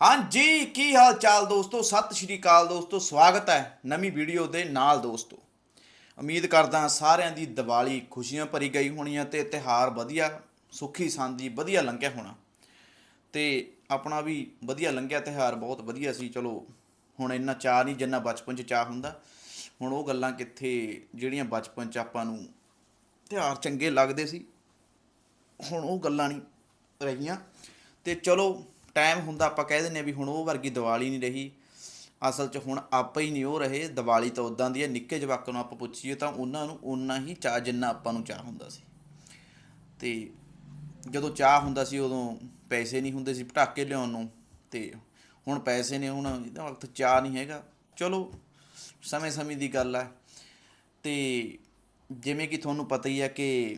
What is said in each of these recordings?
ਹਾਂਜੀ, ਕੀ ਹਾਲ ਚਾਲ ਦੋਸਤੋ? ਸਤਿ ਸ਼੍ਰੀ ਅਕਾਲ ਦੋਸਤੋ, ਸਵਾਗਤ ਹੈ ਨਵੀਂ ਵੀਡੀਓ ਦੇ ਨਾਲ ਦੋਸਤੋ। ਉਮੀਦ ਕਰਦਾ ਸਾਰਿਆਂ ਦੀ ਦੀਵਾਲੀ ਖੁਸ਼ੀਆਂ ਭਰੀ ਗਈ ਹੋਣੀ ਹੈ ਤੇ ਤਿਹਾਰ ਵਧੀਆ, ਸੁਖੀ ਸਾਂਦੀ ਵਧੀਆ ਲੰਘਿਆ ਹੋਣਾ। ਤੇ ਆਪਣਾ ਵੀ ਵਧੀਆ ਲੰਘਿਆ ਤਿਹਾਰ ਬਹੁਤ ਵਧੀਆ ਸੀ। ਚਲੋ, ਹੁਣ ਇੰਨਾ ਚਾਹ ਨਹੀਂ ਜਿੰਨਾ ਬਚਪਨ 'ਚ ਚਾਹ ਹੁੰਦਾ। ਹੁਣ ਉਹ ਗੱਲਾਂ ਕਿੱਥੇ, ਜਿਹੜੀਆਂ ਬਚਪਨ 'ਚ ਆਪਾਂ ਨੂੰ ਤਿਉਹਾਰ ਚੰਗੇ ਲੱਗਦੇ ਸੀ, ਹੁਣ ਉਹ ਗੱਲਾਂ ਨਹੀਂ ਰਹੀਆਂ। ਤੇ ਚਲੋ ਟਾਈਮ ਹੁੰਦਾ ਆਪਾਂ ਕਹਿ ਦਿੰਦੇ ਆ ਵੀ ਹੁਣ ਉਹ ਵਰਗੀ ਦੀਵਾਲੀ ਨਹੀਂ ਰਹੀ। ਅਸਲ 'ਚ ਹੁਣ ਆਪਾਂ ਹੀ ਨਹੀਂ ਉਹ ਰਹੇ। ਦੀਵਾਲੀ ਤਾਂ ਉਦਾਂ ਦੀ ਹੈ, ਨਿੱਕੇ ਜਵਾਕਾਂ ਨੂੰ ਆਪਾਂ ਪੁੱਛੀਏ ਤਾਂ ਉਹਨਾਂ ਨੂੰ ਉਨਾ ਹੀ ਚਾਹ ਜਿੰਨਾ ਆਪਾਂ ਨੂੰ ਚਾਹ ਹੁੰਦਾ ਸੀ। ਤੇ ਜਦੋਂ ਚਾਹ ਹੁੰਦਾ ਸੀ, ਉਦੋਂ ਪੈਸੇ ਨਹੀਂ ਹੁੰਦੇ ਸੀ ਪਟਾਕੇ ਲਿਆਉਣ ਨੂੰ। ਤੇ ਹੁਣ ਪੈਸੇ ਨੇ, ਹੁਣ ਇਹਦਾ ਵਕਤ ਚਾਹ ਨਹੀਂ ਹੈਗਾ। ਚਲੋ ਸਮੇਂ ਸਮੇਂ ਦੀ ਗੱਲ ਹੈ। ਤੇ ਜਿਵੇਂ ਕਿ ਤੁਹਾਨੂੰ ਪਤਾ ਹੀ ਹੈ ਕਿ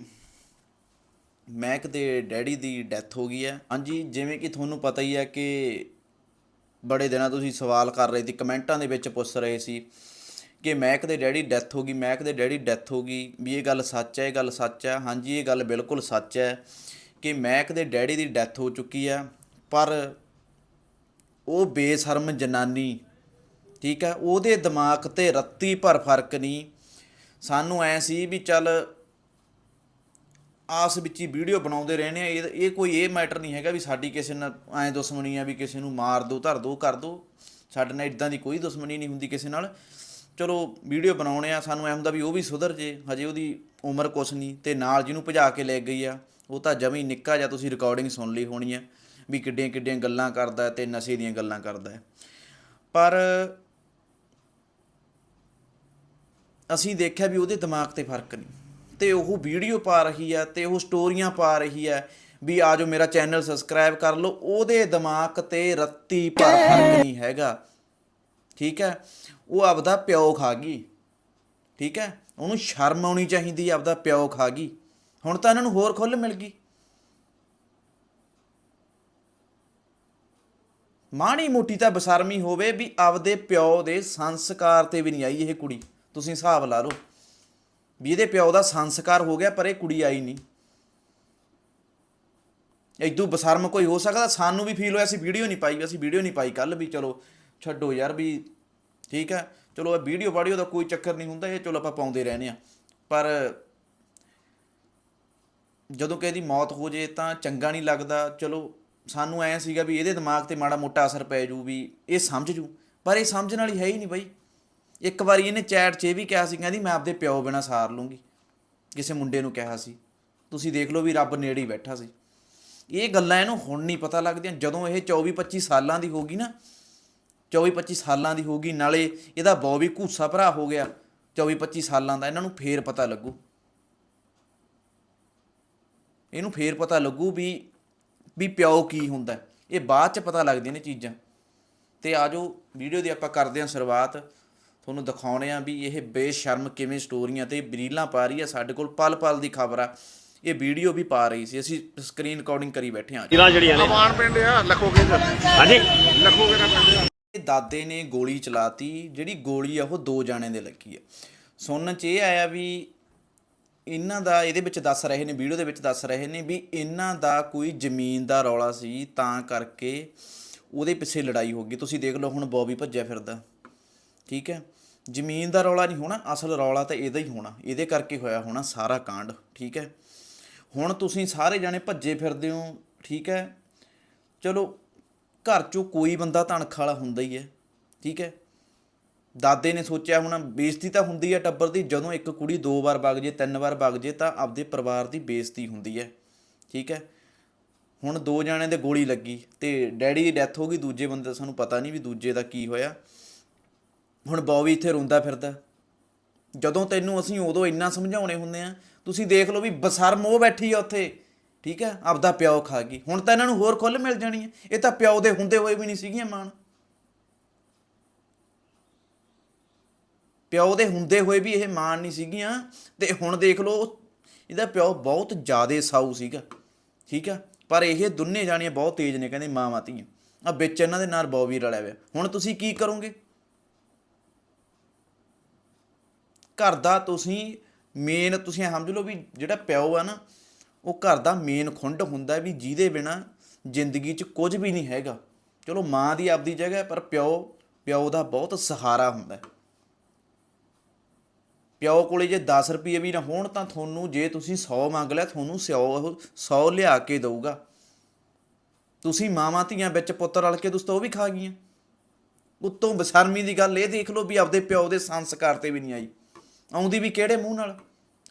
ਮਹਿਕ ਦੇ ਡੈਡੀ ਦੀ ਡੈਥ ਹੋ ਗਈ ਹੈ। ਹਾਂਜੀ, ਜਿਵੇਂ ਕਿ ਤੁਹਾਨੂੰ ਪਤਾ ਹੀ ਹੈ ਕਿ ਬੜੇ ਦਿਨਾਂ ਤੁਸੀਂ ਸਵਾਲ ਕਰ ਰਹੇ ਸੀ, ਕਮੈਂਟਾਂ ਦੇ ਵਿੱਚ ਪੁੱਛ ਰਹੇ ਸੀ ਕਿ ਮਹਿਕ ਦੇ ਡੈਡੀ ਡੈਥ ਹੋ ਗਈ, ਮਹਿਕ ਦੇ ਡੈਡੀ ਡੈਥ ਹੋ ਗਈ, ਵੀ ਇਹ ਗੱਲ ਸੱਚ ਹੈ, ਇਹ ਗੱਲ ਸੱਚ ਹੈ। ਹਾਂਜੀ, ਇਹ ਗੱਲ ਬਿਲਕੁਲ ਸੱਚ ਹੈ ਕਿ ਮਹਿਕ ਦੇ ਡੈਡੀ ਦੀ ਡੈਥ ਹੋ ਚੁੱਕੀ ਹੈ, ਪਰ ਉਹ ਬੇਸ਼ਰਮ ਜਨਾਨੀ, ਠੀਕ ਹੈ, ਉਹਦੇ ਦਿਮਾਗ ਤੇ ਰੱਤੀ ਭਰ ਫ਼ਰਕ ਨਹੀਂ। ਸਾਨੂੰ ਐ ਸੀ ਵੀ ਚੱਲ ਆਸ ਵਿੱਚ ਹੀ ਵੀਡੀਓ ਬਣਾਉਂਦੇ ਰਹਿੰਦੇ ਆ, ਇਹ ਇਹ ਕੋਈ ਇਹ ਮੈਟਰ ਨਹੀਂ ਹੈਗਾ ਵੀ ਸਾਡੀ ਕਿਸੇ ਨਾਲ ਐ ਦੁਸ਼ਮਣੀ ਆ ਵੀ ਕਿਸੇ ਨੂੰ ਮਾਰ ਦੋ, ਧਰ ਦੋ, ਕਰ ਦੋ। ਸਾਡੇ ਨਾਲ ਇਦਾਂ ਦੀ ਕੋਈ ਦੁਸ਼ਮਣੀ ਨਹੀਂ ਹੁੰਦੀ ਕਿਸੇ ਨਾਲ। ਚਲੋ, ਵੀਡੀਓ ਬਣਾਉਣੇ ਆ, ਸਾਨੂੰ ਐ ਹੁੰਦਾ ਵੀ ਉਹ ਵੀ ਸੁਧਰ ਜੇ, ਹਜੇ ਉਹਦੀ ਉਮਰ ਕੁਛ ਨਹੀਂ ਤੇ ਨਾਲ ਜਿਹਨੂੰ ਭਜਾ ਕੇ ਲੈ ਗਈ ਆ, ਉਹ ਤਾਂ ਜਮੀ ਨਿੱਕਾ ਜਾਂ ਤੁਸੀਂ ਰਿਕਾਰਡਿੰਗ ਸੁਣ ਲਈ ਹੋਣੀ ਆ, ਵੀ ਕਿੱਡੀਆਂ ਕਿੱਡੀਆਂ ਗੱਲਾਂ ਕਰਦਾ ਹੈ ਤੇ ਨਸ਼ੇ ਦੀਆਂ ਗੱਲਾਂ ਕਰਦਾ ਹੈ। ਪਰ ਅਸੀਂ ਦੇਖਿਆ ਵੀ ਉਹਦੇ ਦਿਮਾਗ ਤੇ ਫ਼ਰਕ ਨਹੀਂ। ਤੇ ਉਹ ਵੀਡੀਓ ਪਾ ਰਹੀ ਹੈ ਤੇ ਉਹ ਸਟੋਰੀਆਂ ਪਾ ਰਹੀ ਹੈ ਵੀ ਆਜੋ ਮੇਰਾ ਚੈਨਲ ਸਬਸਕ੍ਰਾਈਬ ਕਰ ਲਓ, ਉਹਦੇ ਦਿਮਾਗ ਤੇ ਰੱਤੀ ਪਰ ਫ਼ਰਕ ਨਹੀਂ ਹੈਗਾ। ਠੀਕ ਹੈ? ਉਹ ਆਪਦਾ ਪਿਓ ਖਾ ਗਈ। ਠੀਕ ਹੈ? ਉਹਨੂੰ ਸ਼ਰਮ ਆਉਣੀ ਚਾਹੀਦੀ ਆਪਦਾ ਪਿਓ ਖਾ ਗਈ। ਹੁਣ ਤਾਂ ਇਹਨਾਂ ਨੂੰ ਹੋਰ ਖੁੱਲ ਮਿਲ ਗਈ। ਮਾਣੀ ਮੋਟੀ ਤਾਂ ਬਸਰਮੀ ਹੋਵੇ ਵੀ ਆਪਦੇ ਪਿਓ ਦੇ ਸੰਸਕਾਰ ਤੇ ਵੀ ਨਹੀਂ ਆਈ ਇਹ ਕੁੜੀ। ਤੁਸੀਂ ਹਿਸਾਬ ਲਾ ਲਓ। ਵੀ ਇਹਦੇ ਪਿਓ ਦਾ ਸੰਸਕਾਰ ਹੋ ਗਿਆ, ਪਰ ਇਹ ਕੁੜੀ ਆਈ ਨਹੀਂ। ਇਦੋਂ ਬਸਰਮ ਕੋਈ ਹੋ ਸਕਦਾ, ਸਾਨੂੰ ਵੀ ਫੀਲ ਹੋਇਆ ਸੀ ਵੀਡੀਓ ਨਹੀਂ ਪਾਈ, ਅਸੀਂ ਵੀਡੀਓ ਨਹੀਂ ਪਾਈ ਕੱਲ ਵੀ, ਚਲੋ ਛੱਡੋ ਯਾਰ ਵੀ, ਠੀਕ ਹੈ। ਚਲੋ ਇਹ ਵੀਡੀਓ ਵਾਡੀਓ ਦਾ ਕੋਈ ਚੱਕਰ ਨਹੀਂ ਹੁੰਦਾ, ਇਹ ਚਲੋ ਆਪਾਂ ਪਾਉਂਦੇ ਰਹਿੰਦੇ ਆ ਪਰ ਜਦੋਂ ਕਿ ਇਹਦੀ ਮੌਤ ਹੋ ਜੇ ਤਾਂ ਚੰਗਾ ਨਹੀਂ ਲੱਗਦਾ। ਚਲੋ ਸਾਨੂੰ ਐ ਸੀਗਾ ਵੀ ਇਹਦੇ ਦਿਮਾਗ ਤੇ ਮਾੜਾ ਮੋਟਾ ਅਸਰ ਪੈ ਜੂ ਵੀ ਇਹ ਸਮਝ ਜੂ, ਪਰ ਇਹ ਸਮਝਣ ਵਾਲੀ ਹੈ ਹੀ ਨਹੀਂ ਬਈ। ਇੱਕ ਵਾਰੀ ਇਹਨੇ ਚੈਟ 'ਚ ਇਹ ਵੀ ਕਿਹਾ ਸੀ, ਕਹਿੰਦੀ ਮੈਂ ਆਪਦੇ ਪਿਓ ਬਿਨਾ ਸਾਰ ਲੂੰਗੀ। ਕਿਸੇ ਮੁੰਡੇ ਨੂੰ ਕਿਹਾ ਸੀ। ਤੁਸੀਂ ਦੇਖ ਲਓ ਵੀ ਰੱਬ ਨੇੜੇ ਹੀ ਬੈਠਾ ਸੀ। ਇਹ ਗੱਲਾਂ ਇਹਨੂੰ ਹੁਣ ਨਹੀਂ ਪਤਾ ਲੱਗਦੀਆਂ। ਜਦੋਂ ਇਹ 24 25 ਸਾਲਾਂ ਦੀ ਹੋਗੀ ਨਾ 24 25 ਸਾਲਾਂ ਦੀ ਹੋਗੀ ਨਾਲੇ ਇਹਦਾ ਬੌ ਵੀ ਘੂਸਾ ਭਰਾ ਹੋ ਗਿਆ 24 25 ਸਾਲਾਂ ਦਾ ਇਹਨਾਂ ਨੂੰ ਫੇਰ ਪਤਾ ਲੱਗੂ। ਇਹਨੂੰ ਫੇਰ ਪਤਾ ਲੱਗੂ ਵੀ ਵੀ ਪਿਓ ਕੀ ਹੁੰਦਾ। ਇਹ ਬਾਅਦ ਚ ਪਤਾ ਲੱਗਦੀਆਂ ਨੇ ਚੀਜ਼ਾਂ। ਤੇ ਆਜੋ ਵੀਡੀਓ ਦੀ ਆਪਾਂ ਕਰਦੇ ਹਾਂ ਸ਼ੁਰੂਆਤ। ਤੁਹਾਨੂੰ ਦਿਖਾਉਣੇ ਆ ਵੀ ਇਹ ਬੇਸ਼ਰਮ ਕਿਵੇਂ ਸਟੋਰੀਆਂ ਤੇ ਬਰੀਲਾਂ ਪਾ ਰਹੀ ਆ ਸਾਡੇ ਕੋਲ ਪਲ ਪਲ ਦੀ ਖਬਰ ਆ। ਇਹ ਵੀਡੀਓ ਵੀ ਪਾ ਰਹੀ ਸੀ ਅਸੀਂ ਸਕਰੀਨ ਰਿਕਾਰਡਿੰਗ ਕਰੀ ਬੈਠੇ ਹਾਂ ਜ਼ਿਲ੍ਹਾ ਜਿਹੜੀਆਂ ਨੇ? ਅਮਾਨ ਪਿੰਡ ਆ ਲਖੋਗੇ ਹਾਂਜੀ। ਲਖੋਗੇ ਦਾ ਪਿੰਡ ਆ। ਇਹ ਦਾਦੇ ਨੇ ਗੋਲੀ ਚਲਾਤੀ ਜਿਹੜੀ ਗੋਲੀ ਆ ਉਹ ਦੋ ਜਾਣੇ ਦੇ ਲੱਗੀ ਆ। ਸੁਣਨ ਚ ਇਹ ਆਇਆ ਵੀ ਇਹਨਾਂ ਦਾ ਇਹਦੇ ਵਿੱਚ ਦੱਸ ਰਹੇ ਨੇ ਵੀਡੀਓ ਦੇ ਵਿੱਚ ਦੱਸ ਰਹੇ ਨੇ ਵੀ ਇਹਨਾਂ ਦਾ ਕੋਈ ਜ਼ਮੀਨ ਦਾ ਰੌਲਾ ਸੀ ਤਾਂ ਕਰਕੇ ਉਹਦੇ ਪਿੱਛੇ ਲੜਾਈ ਹੋ ਗਈ। ਤੁਸੀਂ ਦੇਖ ਲਓ ਹੁਣ ਬੌਬੀ ਭੱਜਿਆ ਫਿਰਦਾ। ਠੀਕ ਹੈ? ਜ਼ਮੀਨ ਦਾ ਰੌਲਾ ਨਹੀਂ ਹੋਣਾ, ਅਸਲ ਰੌਲਾ ਤਾਂ ਇਹਦਾ ਹੀ ਹੋਣਾ, ਇਹਦੇ ਕਰਕੇ ਹੋਇਆ ਹੋਣਾ ਸਾਰਾ ਕਾਂਡ, ਠੀਕ ਹੈ? ਹੁਣ ਤੁਸੀਂ ਸਾਰੇ ਜਾਣੇ ਭੱਜੇ ਫਿਰਦੇ ਹੋ, ਠੀਕ ਹੈ? ਚਲੋ, ਘਰ ਚੋਂ ਕੋਈ ਬੰਦਾ ਤਣਖ ਵਾਲਾ ਹੁੰਦਾ ਹੀ ਹੈ, ਠੀਕ ਹੈ? ਦਾਦੇ ਨੇ ਸੋਚਿਆ ਹੁਣ, ਬੇਇੱਜ਼ਤੀ ਤਾਂ ਹੁੰਦੀ ਹੈ ਟੱਬਰ ਦੀ, ਜਦੋਂ ਇੱਕ ਕੁੜੀ ਦੋ ਵਾਰ ਵਗ ਜੇ, ਤਿੰਨ ਵਾਰ ਵਗ ਜੇ, ਤਾਂ ਆਪਦੇ ਪਰਿਵਾਰ ਦੀ ਬੇਇੱਜ਼ਤੀ ਹੁੰਦੀ ਹੈ, ਠੀਕ ਹੈ? ਹੁਣ ਦੋ ਜਣਿਆਂ ਦੇ ਗੋਲੀ ਲੱਗੀ ਤੇ ਡੈਡੀ ਦੀ ਡੈਥ ਹੋ ਗਈ, ਦੂਜੇ ਬੰਦੇ ਦਾ ਸਾਨੂੰ ਪਤਾ ਨਹੀਂ ਵੀ ਦੂਜੇ ਦਾ ਕੀ ਹੋਇਆ। ਹੁਣ ਬੌਬੀ ਇੱਥੇ ਰੋਂਦਾ ਫਿਰਦਾ। ਜਦੋਂ ਤੈਨੂੰ ਅਸੀਂ ਉਦੋਂ ਇੰਨਾ ਸਮਝਾਉਣੇ ਹੁੰਦੇ ਆ, ਤੁਸੀਂ ਦੇਖ ਲਓ ਵੀ ਬਸਰਮ ਉਹ ਬੈਠੀ ਆ ਉੱਥੇ। ਠੀਕ ਹੈ ਆਪਦਾ ਪਿਓ ਖਾ ਗਈ। ਹੁਣ ਤਾਂ ਇਹਨਾਂ ਨੂੰ ਹੋਰ ਖੁੱਲ ਮਿਲ ਜਾਣੀ ਹੈ ਇਹ ਤਾਂ ਪਿਓ ਦੇ ਹੁੰਦੇ ਹੋਏ ਵੀ ਨਹੀਂ ਸੀਗੀਆਂ ਮਾਣ ਪਿਓ ਦੇ ਹੁੰਦੇ ਹੋਏ ਵੀ ਇਹ ਮਾਣ ਨਹੀਂ ਸੀਗੀਆਂ। ਤੇ ਹੁਣ ਦੇਖ ਲਓ, ਇਹਦਾ ਪਿਓ ਬਹੁਤ ਜ਼ਿਆਦੇ ਸਾਊ ਸੀਗਾ। ਠੀਕ ਆ? ਪਰ ਇਹ ਦੋਨੇ ਜਾਣੀਆਂ ਬਹੁਤ ਤੇਜ਼ ਨੇ, ਕਹਿੰਦੇ ਮਾਂ ਮਾਤੀਆਂ ਆ ਵਿੱਚ ਇਹਨਾਂ ਦੇ ਨਾਲ ਬੌਬੀ ਰਲਿਆ ਹੋਇਆ। ਹੁਣ ਤੁਸੀਂ ਕੀ ਕਰੋਗੇ? ਘਰ ਦਾ ਤੁਸੀਂ ਮੇਨ ਤੁਸੀਂ ਸਮਝ ਲਓ ਵੀ ਜਿਹੜਾ ਪਿਓ ਆ ਨਾ, ਉਹ ਘਰ ਦਾ ਮੇਨ ਖੁੰਡ ਹੁੰਦਾ ਵੀ ਜਿਹਦੇ ਬਿਨਾ ਜ਼ਿੰਦਗੀ 'ਚ ਕੁਝ ਵੀ ਨਹੀਂ ਹੈਗਾ। ਚਲੋ ਮਾਂ ਦੀ ਆਪਦੀ ਜਗ੍ਹਾ ਪਰ ਪਿਓ ਪਿਓ ਦਾ ਬਹੁਤ ਸਹਾਰਾ ਹੁੰਦਾ ਪਿਓ ਕੋਲੇ ਜੇ 10 ਰੁਪਏ ਵੀ ਨਾ ਹੋਣ ਤਾਂ ਤੁਹਾਨੂੰ ਜੇ ਤੁਸੀਂ 100 ਮੰਗ ਲਿਆ, ਤੁਹਾਨੂੰ 100 ਉਹ 100 ਲਿਆ ਕੇ ਦਊਗਾ। ਤੁਸੀਂ ਮਾਵਾਂ ਧੀਆਂ ਵਿੱਚ ਪੁੱਤਰ ਰਲ ਕੇ ਤੁਸੀਂ ਤਾਂ ਉਹ ਵੀ ਖਾ ਗਈਆਂ। ਉੱਤੋਂ ਬਸ਼ਰਮੀ ਦੀ ਗੱਲ ਇਹ ਦੇਖ ਲਓ ਵੀ ਆਪਦੇ ਪਿਓ ਦੇ ਸੰਸਕਾਰ ਤੇ ਵੀ ਨਹੀਂ ਆਈ। ਆਉਂਦੀ ਵੀ ਕਿਹੜੇ ਮੂੰਹ ਨਾਲ?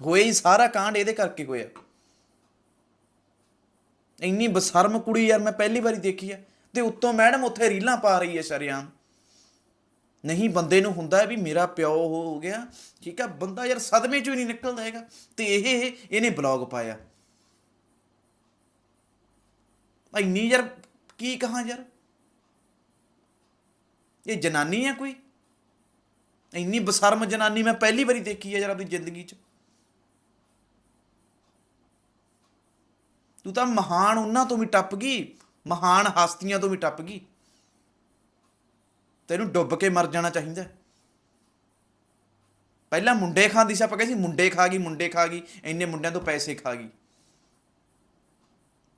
ਹੋਏ ਹੀ ਸਾਰਾ ਕਾਂਡ ਇਹਦੇ ਕਰਕੇ ਹੋਇਆ। ਇੰਨੀ ਬਸ਼ਰਮ ਕੁੜੀ ਯਾਰ ਮੈਂ ਪਹਿਲੀ ਵਾਰੀ ਦੇਖੀ ਆ। ਤੇ ਉੱਤੋਂ ਮੈਡਮ ਉੱਥੇ ਰੀਲਾਂ ਪਾ ਰਹੀ ਹੈ ਸ਼ਰਿਆਮ। ਨਹੀਂ, ਬੰਦੇ ਨੂੰ ਹੁੰਦਾ ਵੀ ਮੇਰਾ ਪਿਓ ਹੋ ਗਿਆ। ਠੀਕ ਆ, ਬੰਦਾ ਯਾਰ ਸਦਮੇ ਚੋਂ ਹੀ ਨਹੀਂ ਨਿਕਲਦਾ ਹੈਗਾ। ਤੇ ਇਹ ਇਹਨੇ ਬਲੌਗ ਪਾਇਆ। ਇੰਨੀ ਯਾਰ ਕੀ ਕਹਾਂ ਯਾਰ? ਇਹ ਜਨਾਨੀ ਹੈ ਕੋਈ? ਇੰਨੀ ਬਸਰਮ ਜਨਾਨੀ ਮੈਂ ਪਹਿਲੀ ਵਾਰੀ ਦੇਖੀ ਹੈ ਯਾਰ ਆਪਣੀ ਜ਼ਿੰਦਗੀ 'ਚ। ਤੂੰ ਤਾਂ ਮਹਾਨ ਉਹਨਾਂ ਤੋਂ ਵੀ ਟੱਪ ਗਈ, ਮਹਾਨ ਹਸਤੀਆਂ ਤੋਂ ਵੀ ਟੱਪ ਗਈ। ਤੈਨੂੰ ਡੁੱਬ ਕੇ ਮਰ ਜਾਣਾ ਚਾਹੀਦਾ ਪਹਿਲਾਂ ਮੁੰਡੇ ਖਾਂਦੀ ਸੀ, ਆਪਾਂ ਕਹਿੰਦੇ ਸੀ ਮੁੰਡੇ ਖਾ ਗਈ, ਮੁੰਡੇ ਖਾ ਗਈ, ਇੰਨੇ ਮੁੰਡਿਆਂ ਤੋਂ ਪੈਸੇ ਖਾ ਗਈ।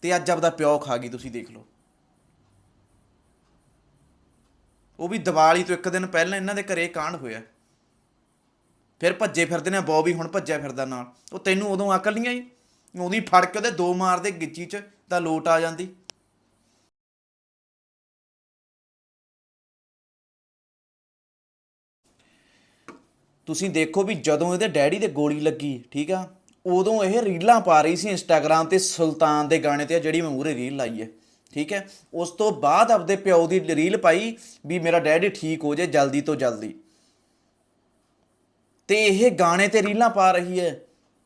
ਤੇ ਅੱਜ ਆਪਦਾ ਪਿਓ ਖਾ ਗਈ, ਤੁਸੀਂ ਦੇਖ ਲਓ। ਉਹ ਵੀ ਦੀਵਾਲੀ ਤੋਂ ਇੱਕ ਦਿਨ ਪਹਿਲਾਂ ਇਹਨਾਂ ਦੇ ਘਰੇ ਕਾਂਡ ਹੋਇਆ। ਫਿਰ ਭੱਜੇ ਫਿਰਦੇ ਨੇ, ਬੌਬੀ ਹੁਣ ਭੱਜਿਆ ਫਿਰਦਾ ਨਾਲ। ਉਹ ਤੈਨੂੰ ਉਦੋਂ ਅਕਲ ਨਹੀਂ ਆਈ? ਉਹਦੀ ਫੜ ਕੇ ਉਹਦੇ ਦੋ ਮਾਰਦੇ ਗਿੱਚੀ 'ਚ ਤਾਂ ਲੋਟ ਆ ਜਾਂਦੀ। ਤੁਸੀਂ ਦੇਖੋ ਵੀ ਜਦੋਂ ਇਹਦੇ ਡੈਡੀ ਦੇ ਗੋਲੀ ਲੱਗੀ, ਠੀਕ ਆ, ਉਦੋਂ ਇਹ ਰੀਲਾਂ ਪਾ ਰਹੀ ਸੀ ਇੰਸਟਾਗ੍ਰam ਤੇ ਸੁਲਤਾਨ ਦੇ ਗਾਣੇ ਤੇ ਆ ਜਿਹੜੀ ਮੈਂ ਮੂਰੇ ਰੀਲ ਲਾਈ ਹੈ। ਠੀਕ ਹੈ? ਉਸ ਤੋਂ ਬਾਅਦ ਆਪਦੇ ਪਿਓ ਦੀ ਰੀਲ ਪਾਈ ਵੀ ਮੇਰਾ ਡੈਡੀ ਠੀਕ ਹੋ ਜਾਏ ਜਲਦੀ ਤੋਂ ਜਲਦੀ। ਤੇ ਇਹ ਗਾਣੇ ਤੇ ਰੀਲਾਂ ਪਾ ਰਹੀ ਹੈ।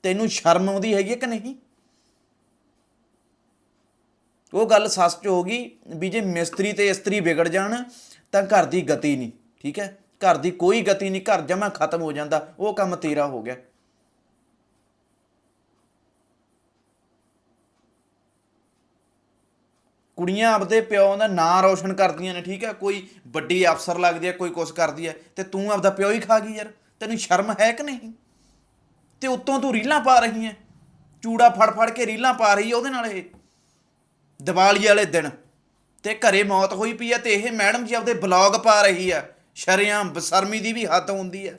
ਤੈਨੂੰ ਸ਼ਰਮ ਆਉਂਦੀ ਹੈਗੀ ਕਿ ਨਹੀਂ? ਉਹ ਗੱਲ ਸੱਚ ਹੋ ਗਈ ਵੀ ਜੇ ਮਿਸਤਰੀ ਤੇ ਇਸਤਰੀ ਵਿਗੜ ਜਾਣ, ਤਾਂ ਘਰ ਦੀ ਗਤੀ ਨਹੀਂ, ਠੀਕ ਹੈ? ਘਰ ਦੀ ਕੋਈ ਗਤੀ ਨਹੀਂ, ਘਰ ਜਮਾ ਖਤਮ ਹੋ ਜਾਂਦਾ, ਉਹ ਕੰਮ ਤੇਰਾ ਹੋ ਗਿਆ। ਕੁੜੀਆਂ ਆਪਦੇ ਪਿਓ ਦਾ ਨਾਂ ਰੋਸ਼ਨ ਕਰਦੀਆਂ ਨੇ, ਠੀਕ ਹੈ? ਕੋਈ ਵੱਡੀ ਅਫਸਰ ਲੱਗਦੀ ਹੈ, ਕੋਈ ਕੁਛ ਕਰਦੀ ਹੈ, ਤੇ ਤੂੰ ਆਪਦਾ ਪਿਓ ਹੀ ਖਾ ਗਈ ਯਾਰ। ਤੈਨੂੰ ਸ਼ਰਮ ਹੈ ਕਿ ਨਹੀਂ? ਤੇ ਉੱਤੋਂ ਤੂੰ ਰੀਲਾਂ ਪਾ ਰਹੀ ਹੈ। ਚੂੜਾ ਫੜ ਫੜ ਕੇ ਰੀਲਾਂ ਪਾ ਰਹੀ ਹੈ ਉਹਦੇ ਨਾਲ ਇਹ। ਦੀਵਾਲੀ ਵਾਲੇ ਦਿਨ ਤੇ ਘਰੇ ਮੌਤ ਹੋਈ ਪਈ ਹੈ ਤੇ ਇਹ ਮੈਡਮ ਜੀ ਆਪਦੇ ਬਲੌਗ ਪਾ ਰਹੀ ਆ ਸ਼ਰਿਆਂ ਬਸਰਮੀ ਦੀ ਵੀ ਹੱਦ ਹੁੰਦੀ ਹੈ।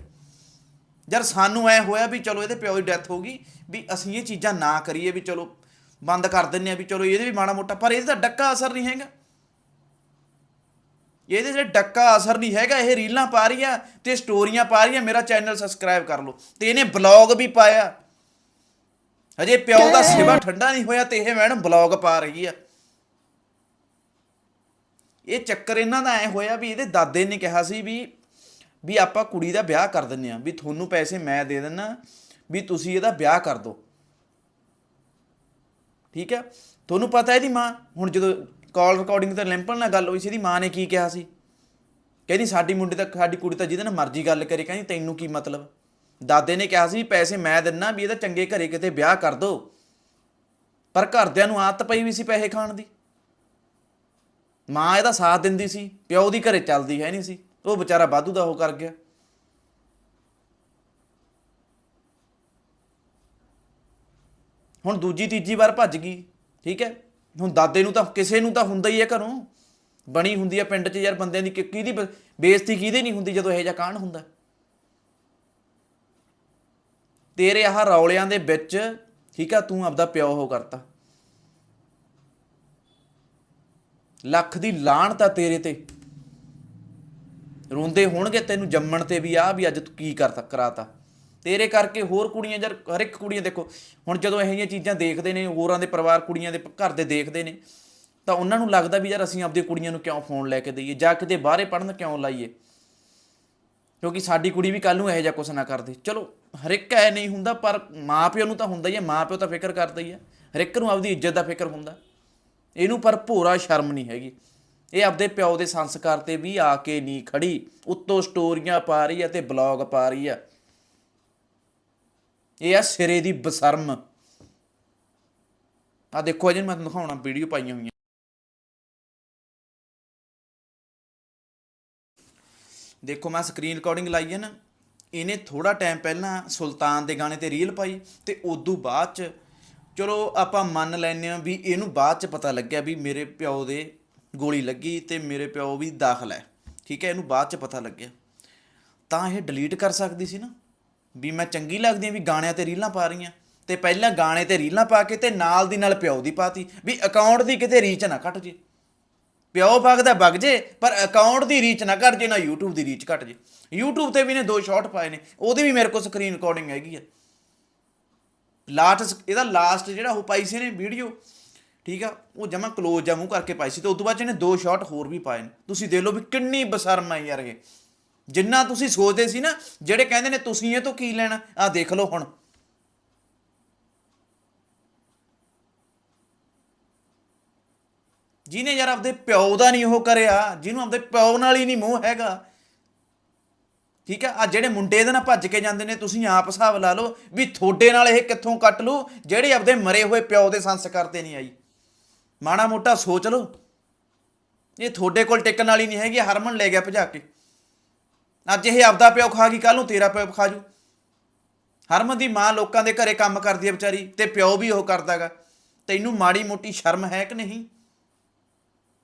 ਯਾਰ ਸਾਨੂੰ ਐ ਹੋਇਆ ਵੀ ਚਲੋ ਇਹਦੇ ਪਿਓ ਦੀ ਡੈਥ ਹੋ ਗਈ, ਵੀ ਅਸੀਂ ਇਹ ਚੀਜ਼ਾਂ ਨਾ ਕਰੀਏ ਵੀ ਚਲੋ ਬੰਦ ਕਰ ਦਿੰਨੇ ਆ ਵੀ ਚਲੋ ਇਹਦੇ ਵੀ ਮਾੜਾ ਮੋਟਾ, ਪਰ ਇਹਦਾ ਡੱਕਾ ਅਸਰ ਨਹੀਂ ਹੈਗਾ। ਇਹਦੇ ਜਿਹੜੇ ਡੱਕਾ ਅਸਰ ਨਹੀਂ ਹੈਗਾ, ਇਹ ਰੀਲਾਂ ਪਾ ਰਹੀ ਆ ਤੇ ਸਟੋਰੀਆਂ ਪਾ ਰਹੀ ਆ, ਮੇਰਾ ਚੈਨਲ ਸਬਸਕ੍ਰਾਈਬ ਕਰ ਲਓ। ਤੇ ਇਹਨੇ ਬਲੌਗ ਵੀ ਪਾਇਆ। ਹਜੇ ਪਿਓ ਦਾ ਸਿਵਾ ਠੰਡਾ ਨਹੀਂ ਹੋਇਆ ਤੇ ਇਹ ਮੈਡਮ ਬਲੌਗ ਪਾ ਰਹੀ ਆ। ਇਹ ਚੱਕਰ ਇਹਨਾਂ ਦਾ ਐ ਹੋਇਆ ਵੀ ਇਹਦੇ ਦਾਦੇ ਨੇ ਕਿਹਾ ਸੀ ਵੀ ਵੀ ਆਪਾਂ ਕੁੜੀ ਦਾ ਵਿਆਹ ਕਰ ਦਿੰਨੇ ਆ, ਵੀ ਤੁਹਾਨੂੰ ਪੈਸੇ ਮੈਂ ਦੇ ਦਿੰਨਾ, ਵੀ ਤੁਸੀਂ ਇਹਦਾ ਵਿਆਹ ਕਰ ਦਿਓ। ਠੀਕ ਹੈ? ਤੁਹਾਨੂੰ ਪਤਾ ਇਹਦੀ ਮਾਂ? ਹੁਣ ਜਦੋਂ ਕਾਲ ਰਿਕਾਰਡਿੰਗ ਤੇ ਲੈਂਪਲ ਨਾਲ ਗੱਲ ਹੋਈ ਸੀ, ਇਹਦੀ ਮਾਂ ਨੇ ਕੀ ਕਿਹਾ ਸੀ? ਕਹਿੰਦੀ, ਸਾਡੀ ਮੁੰਡੇ ਤਾਂ ਸਾਡੀ ਕੁੜੀ ਤਾਂ ਜਿਹਦੇ ਨਾਲ ਮਰਜ਼ੀ ਗੱਲ ਕਰੇ। ਕਹਿੰਦੀ, ਤੈਨੂੰ ਕੀ ਮਤਲਬ? ਦਾਦੇ ਨੇ ਕਿਹਾ ਸੀ ਪੈਸੇ ਮੈਂ ਦਿੰਨਾ ਵੀ ਇਹਦਾ ਚੰਗੇ ਘਰੇ ਕਿਤੇ ਵਿਆਹ ਕਰ ਦੋ। ਪਰ ਘਰਦਿਆਂ ਨੂੰ ਆਦਤ ਪਈ ਵੀ ਸੀ ਪੈਸੇ ਖਾਣ ਦੀ। ਮਾਂ ਇਹਦਾ ਸਾਥ ਦਿੰਦੀ ਸੀ, ਪਿਓ ਦੀ ਘਰੇ ਚੱਲਦੀ ਹੈ ਨਹੀਂ ਸੀ। ਉਹ ਵਿਚਾਰਾ ਵਾਧੂ ਦਾ ਉਹ ਕਰ ਗਿਆ। ਹੁਣ ਦੂਜੀ, ਤੀਜੀ ਵਾਰ ਭੱਜ ਗਈ, ਠੀਕ ਹੈ? ਹੁਣ ਦਾਦੇ ਨੂੰ ਤਾਂ, ਕਿਸੇ ਨੂੰ ਤਾਂ ਹੁੰਦਾ ਹੀ ਹੈ ਘਰੋਂ। ਬਣੀ ਹੁੰਦੀ ਹੈ ਪਿੰਡ 'ਚ ਯਾਰ ਬੰਦਿਆਂ ਦੀ ਕਿ- ਕਿਹਦੀ ਬ- ਬੇਇੱਜ਼ਤੀ ਕਿਹਦੇ ਨਹੀਂ ਹੁੰਦੀ ਜਦੋਂ ਇਹੋ ਜਿਹਾ ਕਾਂਡ ਹੁੰਦਾ? ਤੇਰੇ ਆਹ ਰੌਲਿਆਂ ਦੇ ਵਿੱਚ, ਠੀਕ ਆ, ਤੂੰ ਆਪਦਾ ਪਿਓ ਹੋ ਕਰਤਾ। ਲੱਖ ਦੀ ਲਾਹਣ ਤਾਂ ਤੇਰੇ ਤੇ। ਰੋਂਦੇ ਹੋਣਗੇ ਤੈਨੂੰ ਜੰਮਣ ਤੇ ਵੀ ਆ, ਵੀ ਅੱਜ ਤੂੰ ਕੀ ਕਰਤਾ ਕਰਾਤਾ। ਤੇਰੇ ਕਰਕੇ ਹੋਰ ਕੁੜੀਆਂ ਯਾਰ ਹਰ ਇੱਕ ਕੁੜੀਆਂ ਦੇਖੋ, ਹੁਣ ਜਦੋਂ ਇਹੋ ਜਿਹੀਆਂ ਚੀਜ਼ਾਂ ਦੇਖਦੇ ਨੇ, ਹੋਰਾਂ ਦੇ ਪਰਿਵਾਰ ਕੁੜੀਆਂ ਦੇ ਘਰ ਦੇ ਦੇਖਦੇ ਨੇ, ਤਾਂ ਉਹਨਾਂ ਨੂੰ ਲੱਗਦਾ ਵੀ ਯਾਰ ਅਸੀਂ ਆਪਦੀ ਕੁੜੀਆਂ ਨੂੰ ਕਿਉਂ ਫੋਨ ਲੈ ਕੇ ਦਈਏ, ਜਾਂ ਕਿਤੇ ਬਾਹਰੇ ਪੜਨ ਕਿਉਂ ਲਾਈਏ? ਕਿਉਂਕਿ ਸਾਡੀ ਕੁੜੀ ਵੀ ਕੱਲ ਨੂੰ ਇਹੋ ਜਿਹਾ ਕੁਛ ਨਾ ਕਰਦੇ। ਚਲੋ, ਹਰ ਇੱਕ ਐ ਨਹੀਂ ਹੁੰਦਾ, ਪਰ ਮਾਪਿਓ ਨੂੰ ਤਾਂ ਹੁੰਦਾ ਹੀ ਹੈ, ਮਾਪਿਓ ਤਾਂ ਫਿਕਰ ਕਰਦਾ ਹੀ ਹੈ। ਹਰ ਇੱਕ ਨੂੰ ਆਪਦੀ ਇੱਜ਼ਤ ਦਾ ਫਿਕਰ ਹੁੰਦਾ। ਇਹਨੂੰ ਪਰ ਭੋਰਾ ਸ਼ਰਮ ਨਹੀਂ ਹੈਗੀ। ਇਹ ਆਪਦੇ ਪਿਓ ਦੇ ਸੰਸਕਾਰ ਤੇ ਵੀ ਆ ਕੇ ਨਹੀਂ ਖੜੀ। ਉੱਤੋਂ ਸਟੋਰੀਆਂ ਪਾ ਰਹੀ ਆ ਤੇ ਬਲੌਗ ਪਾ ਰਹੀ ਆ ਇਹ ਆ ਸਿਰੇ ਦੀ ਬਸਰਮ। ਆ ਦੇਖੋ ਅਜੇ ਮੈਂ ਤੁਹਾਨੂੰ ਦਿਖਾਉਣਾ, ਵੀਡੀਓ ਪਾਈਆਂ ਹੋਈਆਂ। ਦੇਖੋ ਮੈਂ ਸਕਰੀਨ ਰਿਕਾਰਡਿੰਗ ਲਾਈ ਹੈ ਨਾ, ਇਹਨੇ ਥੋੜਾ ਟਾਈਮ ਪਹਿਲਾਂ ਸੁਲਤਾਨ ਦੇ ਗਾਣੇ ਤੇ ਰੀਲ ਪਾਈ ਤੇ ਉਦੋਂ ਬਾਅਦ ਚ ਚਲੋ ਆਪਾਂ ਮੰਨ ਲੈਨੇ ਆ ਵੀ ਇਹਨੂੰ ਬਾਅਦ ਚ ਪਤਾ ਲੱਗਿਆ ਵੀ ਮੇਰੇ ਪਿਓ ਦੇ ਗੋਲੀ ਲੱਗੀ ਤੇ ਮੇਰੇ ਪਿਓ ਵੀ ਦਾਖਲ ਹੈ। ਠੀਕ ਹੈ, ਇਹਨੂੰ ਬਾਅਦ ਚ ਪਤਾ ਲੱਗਿਆ। ਤਾਂ ਇਹ ਡਿਲੀਟ ਕਰ ਸਕਦੀ ਸੀ ਨਾ। ਵੀ ਮੈਂ ਚੰਗੀ ਲੱਗਦੀ ਹਾਂ ਵੀ ਗਾਣਿਆਂ ਤੇ ਰੀਲਾਂ ਪਾ ਰਹੀ ਰਹੀਆਂ ਤੇ ਪਹਿਲਾਂ ਗਾਣੇ ਤੇ ਰੀਲਾਂ ਪਾ ਕੇ ਤੇ ਨਾਲ ਦੀ ਨਾਲ ਪਿਓ ਦੀ ਪਾਤੀ। ਵੀ ਅਕਾਊਂਟ ਦੀ ਕਿਤੇ ਰੀਚ ਨਾ ਘਟ ਜੇ। ਪਿਓ ਵਗਦਾ ਵਗ ਜੇ, ਪਰ ਅਕਾਊਂਟ ਦੀ ਰੀਚ ਨਾ ਘਟ ਜੇ, ਨਾ YouTube ਦੀ ਰੀਚ ਘਟ ਜੇ। YouTube ਤੇ ਵੀ ਨੇ ਦੋ ਸ਼ਾਟ ਪਾਏ ਨੇ। ਉਹਦੀ ਵੀ ਮੇਰੇ ਕੋਲ ਸਕਰੀਨ ਰਿਕਾਰਡਿੰਗ ਹੈਗੀ ਆ। ਲਾਸਟ ਇਹਦਾ ਲਾਸਟ ਜਿਹੜਾ ਉਹ ਪਾਈ ਸੀ ਨੇ ਵੀਡੀਓ ਠੀਕ ਆ, ਉਹ ਜਮਾ ক্লোਜ਼ ਜਾਂ ਮੂੰਹ ਕਰਕੇ ਪਾਈ ਸੀ ਤੇ ਉਸ ਤੋਂ ਬਾਅਦ 'ਚ ਇਹਨੇ ਦੋ ਸ਼ਾਟ ਹੋਰ ਵੀ ਪਾਏ ਨੇ। ਤੁਸੀਂ ਦੇਖ ਲਓ ਵੀ ਕਿੰਨੀ ਬਸਰਮ ਹੈ ਯਾਰ ਇਹ। ਜਿੰਨਾ ਤੁਸੀਂ ਸੋਚਦੇ ਸੀ ਨਾ, ਜਿਹੜੇ ਕਹਿੰਦੇ ਨੇ ਤੁਸੀਂ ਇਹ ਤੋਂ ਕੀ ਲੈਣਾ ਆ ਦੇਖ ਲਓ ਹੁਣ। ਜਿਹਨੇ ਯਾਰ ਆਪਦੇ ਪਿਓ ਦਾ ਨਹੀਂ ਉਹ ਕਰਿਆ, ਜਿਹਨੂੰ ਆਪਦੇ ਪਿਓ ਨਾਲ ਹੀ ਨਹੀਂ ਮੋਹ ਹੈਗਾ। ਠੀਕ ਆ ਆ ਜਿਹੜੇ ਮੁੰਡੇ ਇਹਦੇ ਨਾਲ ਭੱਜ ਕੇ ਜਾਂਦੇ ਨੇ, ਤੁਸੀਂ ਆਪ ਹਿਸਾਬ ਲਾ ਲਓ ਵੀ ਤੁਹਾਡੇ ਨਾਲ ਇਹ ਕਿੱਥੋਂ ਕੱਟ ਲੂ, ਜਿਹੜੇ ਆਪਦੇ ਮਰੇ ਹੋਏ ਪਿਓ ਦੇ ਸੰਸਕਾਰ ਤੇ ਨਹੀਂ ਆਈ। ਮਾੜਾ ਮੋਟਾ ਸੋਚ ਲਓ। ਇਹ ਤੁਹਾਡੇ ਕੋਲ ਟਿਕਣ ਵਾਲੀ ਨਹੀਂ ਹੈਗੀ, ਹਰਮਨ ਲੈ ਗਿਆ ਭਜਾ ਕੇ। ਅੱਜ ਇਹ ਆਪਦਾ ਪਿਓ ਖਾ ਗਈ ਕੱਲ ਨੂੰ ਤੇਰਾ ਪਿਓ ਖਾ ਜੂ। ਹਰਮਨ ਦੀ ਮਾਂ ਲੋਕਾਂ ਦੇ ਘਰੇ ਕੰਮ ਕਰਦੀ ਹੈ ਵਿਚਾਰੀ, ਤੇ ਪਿਓ ਵੀ ਉਹ ਕਰਦਾਗਾ। ਤੈਨੂੰ ਮਾੜੀ ਮੋਟੀ ਸ਼ਰਮ ਹੈ ਕਿ ਨਹੀਂ?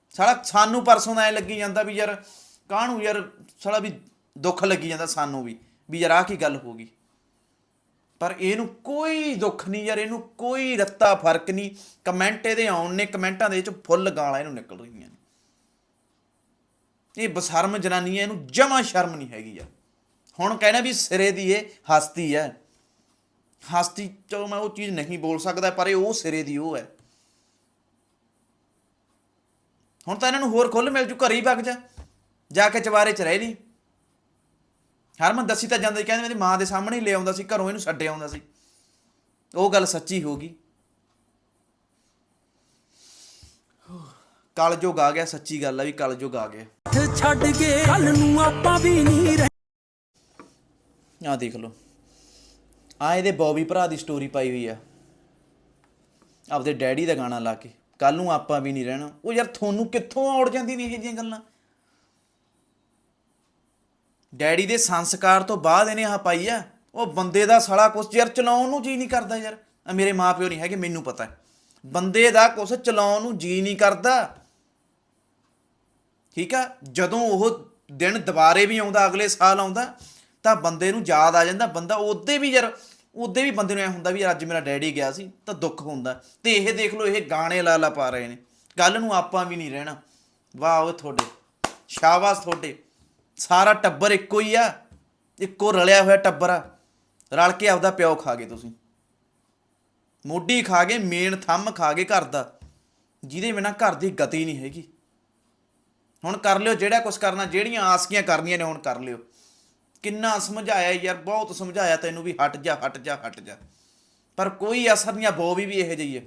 ਸਾਲਾ ਸਾਨੂੰ ਪਰਸੋਂ ਦਾ ਐ ਲੱਗੀ ਜਾਂਦਾ ਵੀ ਯਾਰ, ਕਾਹਨੂੰ ਯਾਰ ਸਾਲਾ ਵੀ ਦੁੱਖ ਲੱਗੀ ਜਾਂਦਾ ਸਾਨੂੰ ਵੀ ਵੀ ਯਾਰ ਆਹ ਕੀ ਗੱਲ ਹੋ ਗਈ। ਪਰ ਇਹਨੂੰ ਕੋਈ ਦੁੱਖ ਨਹੀਂ ਯਾਰ, ਇਹਨੂੰ ਕੋਈ ਰੱਤਾ ਫ਼ਰਕ ਨਹੀਂ। ਕਮੈਂਟ ਇਹਦੇ ਆਉਣ ਨੇ, ਕਮੈਂਟਾਂ ਦੇ ਵਿੱਚ ਫੁੱਲ ਗਾਲਾਂ ਇਹਨੂੰ ਨਿਕਲ ਰਹੀਆਂ ਨੇ। ਇਹ ਬਸ਼ਰਮ ਜਨਾਨੀ ਹੈ, ਇਹਨੂੰ ਜਮਾ ਸ਼ਰਮ ਨਹੀਂ ਹੈਗੀ ਆ। ਹੁਣ ਕਹਿਣਾ ਵੀ ਸਿਰੇ ਦੀ ਇਹ ਹਸਤੀ ਹੈ। ਹਸਤੀ ਚਲੋ ਮੈਂ ਉਹ ਚੀਜ਼ ਨਹੀਂ ਬੋਲ ਸਕਦਾ, ਪਰ ਇਹ ਉਹ ਸਿਰੇ ਦੀ ਉਹ ਹੈ। ਹੁਣ ਤਾਂ ਇਹਨਾਂ ਨੂੰ ਹੋਰ ਖੁੱਲ ਮਿਲ ਜੂ, ਘਰੇ ਹੀ ਵਗ ਜਾ। ਜਾ ਕੇ ਚਵਾਰੇ ਚ ਰਹਿ ਲਈ। ਹਰਮਨ ਦੱਸੀ ਤਾਂ ਜਾਂਦਾ, ਕਹਿੰਦੇ ਮੇਰੀ ਮਾਂ ਦੇ ਸਾਹਮਣੇ ਹੀ ਲੈ ਆਉਂਦਾ ਸੀ, ਘਰੋਂ ਇਹਨੂੰ ਛੱਡ ਆਉਂਦਾ ਸੀ। ਉਹ ਗੱਲ ਸੱਚੀ ਹੋ ਗਈ। ਕਲਯੁਗ ਆ ਗਿਆ ਸੱਚੀ ਗੱਲ ਆ ਵੀ ਕਲਯੁਗ ਆ ਗਿਆ। ਹੱਥ ਛੱਡ ਕੇ ਕੱਲ ਨੂੰ ਆਪਾਂ ਵੀ ਨਹੀਂ ਰਹਿ ਆ ਦੇਖ ਲਓ। ਆ ਇਹਦੇ ਬੌਬੀ ਭਰਾ ਦੀ ਸਟੋਰੀ ਪਾਈ ਹੋਈ ਆ। ਆਪਦੇ ਡੈਡੀ ਦਾ ਗਾਣਾ ਲਾ ਕੇ। ਕੱਲ ਨੂੰ ਆਪਾਂ ਵੀ ਨਹੀਂ ਰਹਿਣਾ। ਉਹ ਯਾਰ ਤੁਹਾਨੂੰ ਕਿੱਥੋਂ ਆਉੜ ਜਾਂਦੀ ਨੇ ਇਹ ਜਿਹੀਆਂ ਗੱਲਾਂ? ਡੈਡੀ ਦੇ ਸੰਸਕਾਰ ਤੋਂ ਬਾਅਦ ਇਹਨੇ ਆਹ ਪਾਈ ਆ। ਉਹ ਬੰਦੇ ਦਾ ਸਾਲਾ ਕੁਛ ਯਾਰ ਚਲਾਉਣ ਨੂੰ ਜੀ ਨਹੀਂ ਕਰਦਾ ਯਾਰ। ਮੇਰੇ ਮਾਪਿਓ ਨਹੀਂ ਹੈਗੇ ਮੈਨੂੰ ਪਤਾ। ਬੰਦੇ ਦਾ ਕੁਛ ਚਲਾਉਣ ਨੂੰ ਜੀ ਨਹੀਂ ਕਰਦਾ। ਠੀਕ ਆ? ਜਦੋਂ ਉਹ ਦਿਨ ਦੁਬਾਰੇ ਵੀ ਆਉਂਦਾ, ਅਗਲੇ ਸਾਲ ਆਉਂਦਾ, ਤਾਂ ਬੰਦੇ ਨੂੰ ਯਾਦ ਆ ਜਾਂਦਾ। ਬੰਦਾ ਉਹਦੇ ਵੀ ਯਾਰ, ਉਹਦੇ ਵੀ ਬੰਦੇ ਨੂੰ ਐ ਹੁੰਦਾ ਵੀ ਯਾਰ ਅੱਜ ਮੇਰਾ ਡੈਡੀ ਗਿਆ ਸੀ, ਤਾਂ ਦੁੱਖ ਹੁੰਦਾ। ਤੇ ਇਹ ਦੇਖ ਲਓ, ਇਹ ਗਾਣੇ ਲਾ ਲਾ ਪਾ ਰਹੇ ਨੇ। ਕੱਲ ਨੂੰ ਆਪਾਂ ਵੀ ਨਹੀਂ ਰਹਿਣਾ। ਵਾਹ ਉਹ ਤੁਹਾਡੇ, ਸ਼ਾਬਾਸ਼ ਤੁਹਾਡੇ। ਸਾਰਾ ਟੱਬਰ ਇੱਕੋ ਹੀ ਆ। ਇੱਕੋ ਰਲਿਆ ਹੋਇਆ ਟੱਬਰ ਆ। ਰਲ ਕੇ ਆਪਦਾ ਪਿਓ ਖਾ ਗਏ ਤੁਸੀਂ। ਮੋਢੀ ਖਾ ਗਏ, ਮੇਨ ਥੰਮ ਖਾ ਗਏ ਘਰ ਦਾ। ਜਿਹਦੇ ਬਿਨਾ ਘਰ ਦੀ ਗਤੀ ਨਹੀਂ ਹੈਗੀ। ਹੁਣ ਕਰ ਲਿਓ, ਜਿਹੜਾ ਕੁਝ ਕਰਨਾ, ਜਿਹੜੀਆਂ ਆਸਕੀਆਂ ਕਰਨੀਆਂ ਨੇ, ਹੁਣ ਕਰ ਲਿਓ। ਕਿੰਨਾ ਸਮਝਾਇਆ ਯਾਰ, ਬਹੁਤ ਸਮਝਾਇਆ ਤੈਨੂੰ ਵੀ, ਹਟ ਜਾ ਹਟ ਜਾ ਹਟ ਜਾ। ਪਰ ਕੋਈ ਅਸਰ ਨਹੀਂ ਆ ਬੋਬੀ ਵੀ ਇਹੋ ਜਿਹੀ ਹੈ।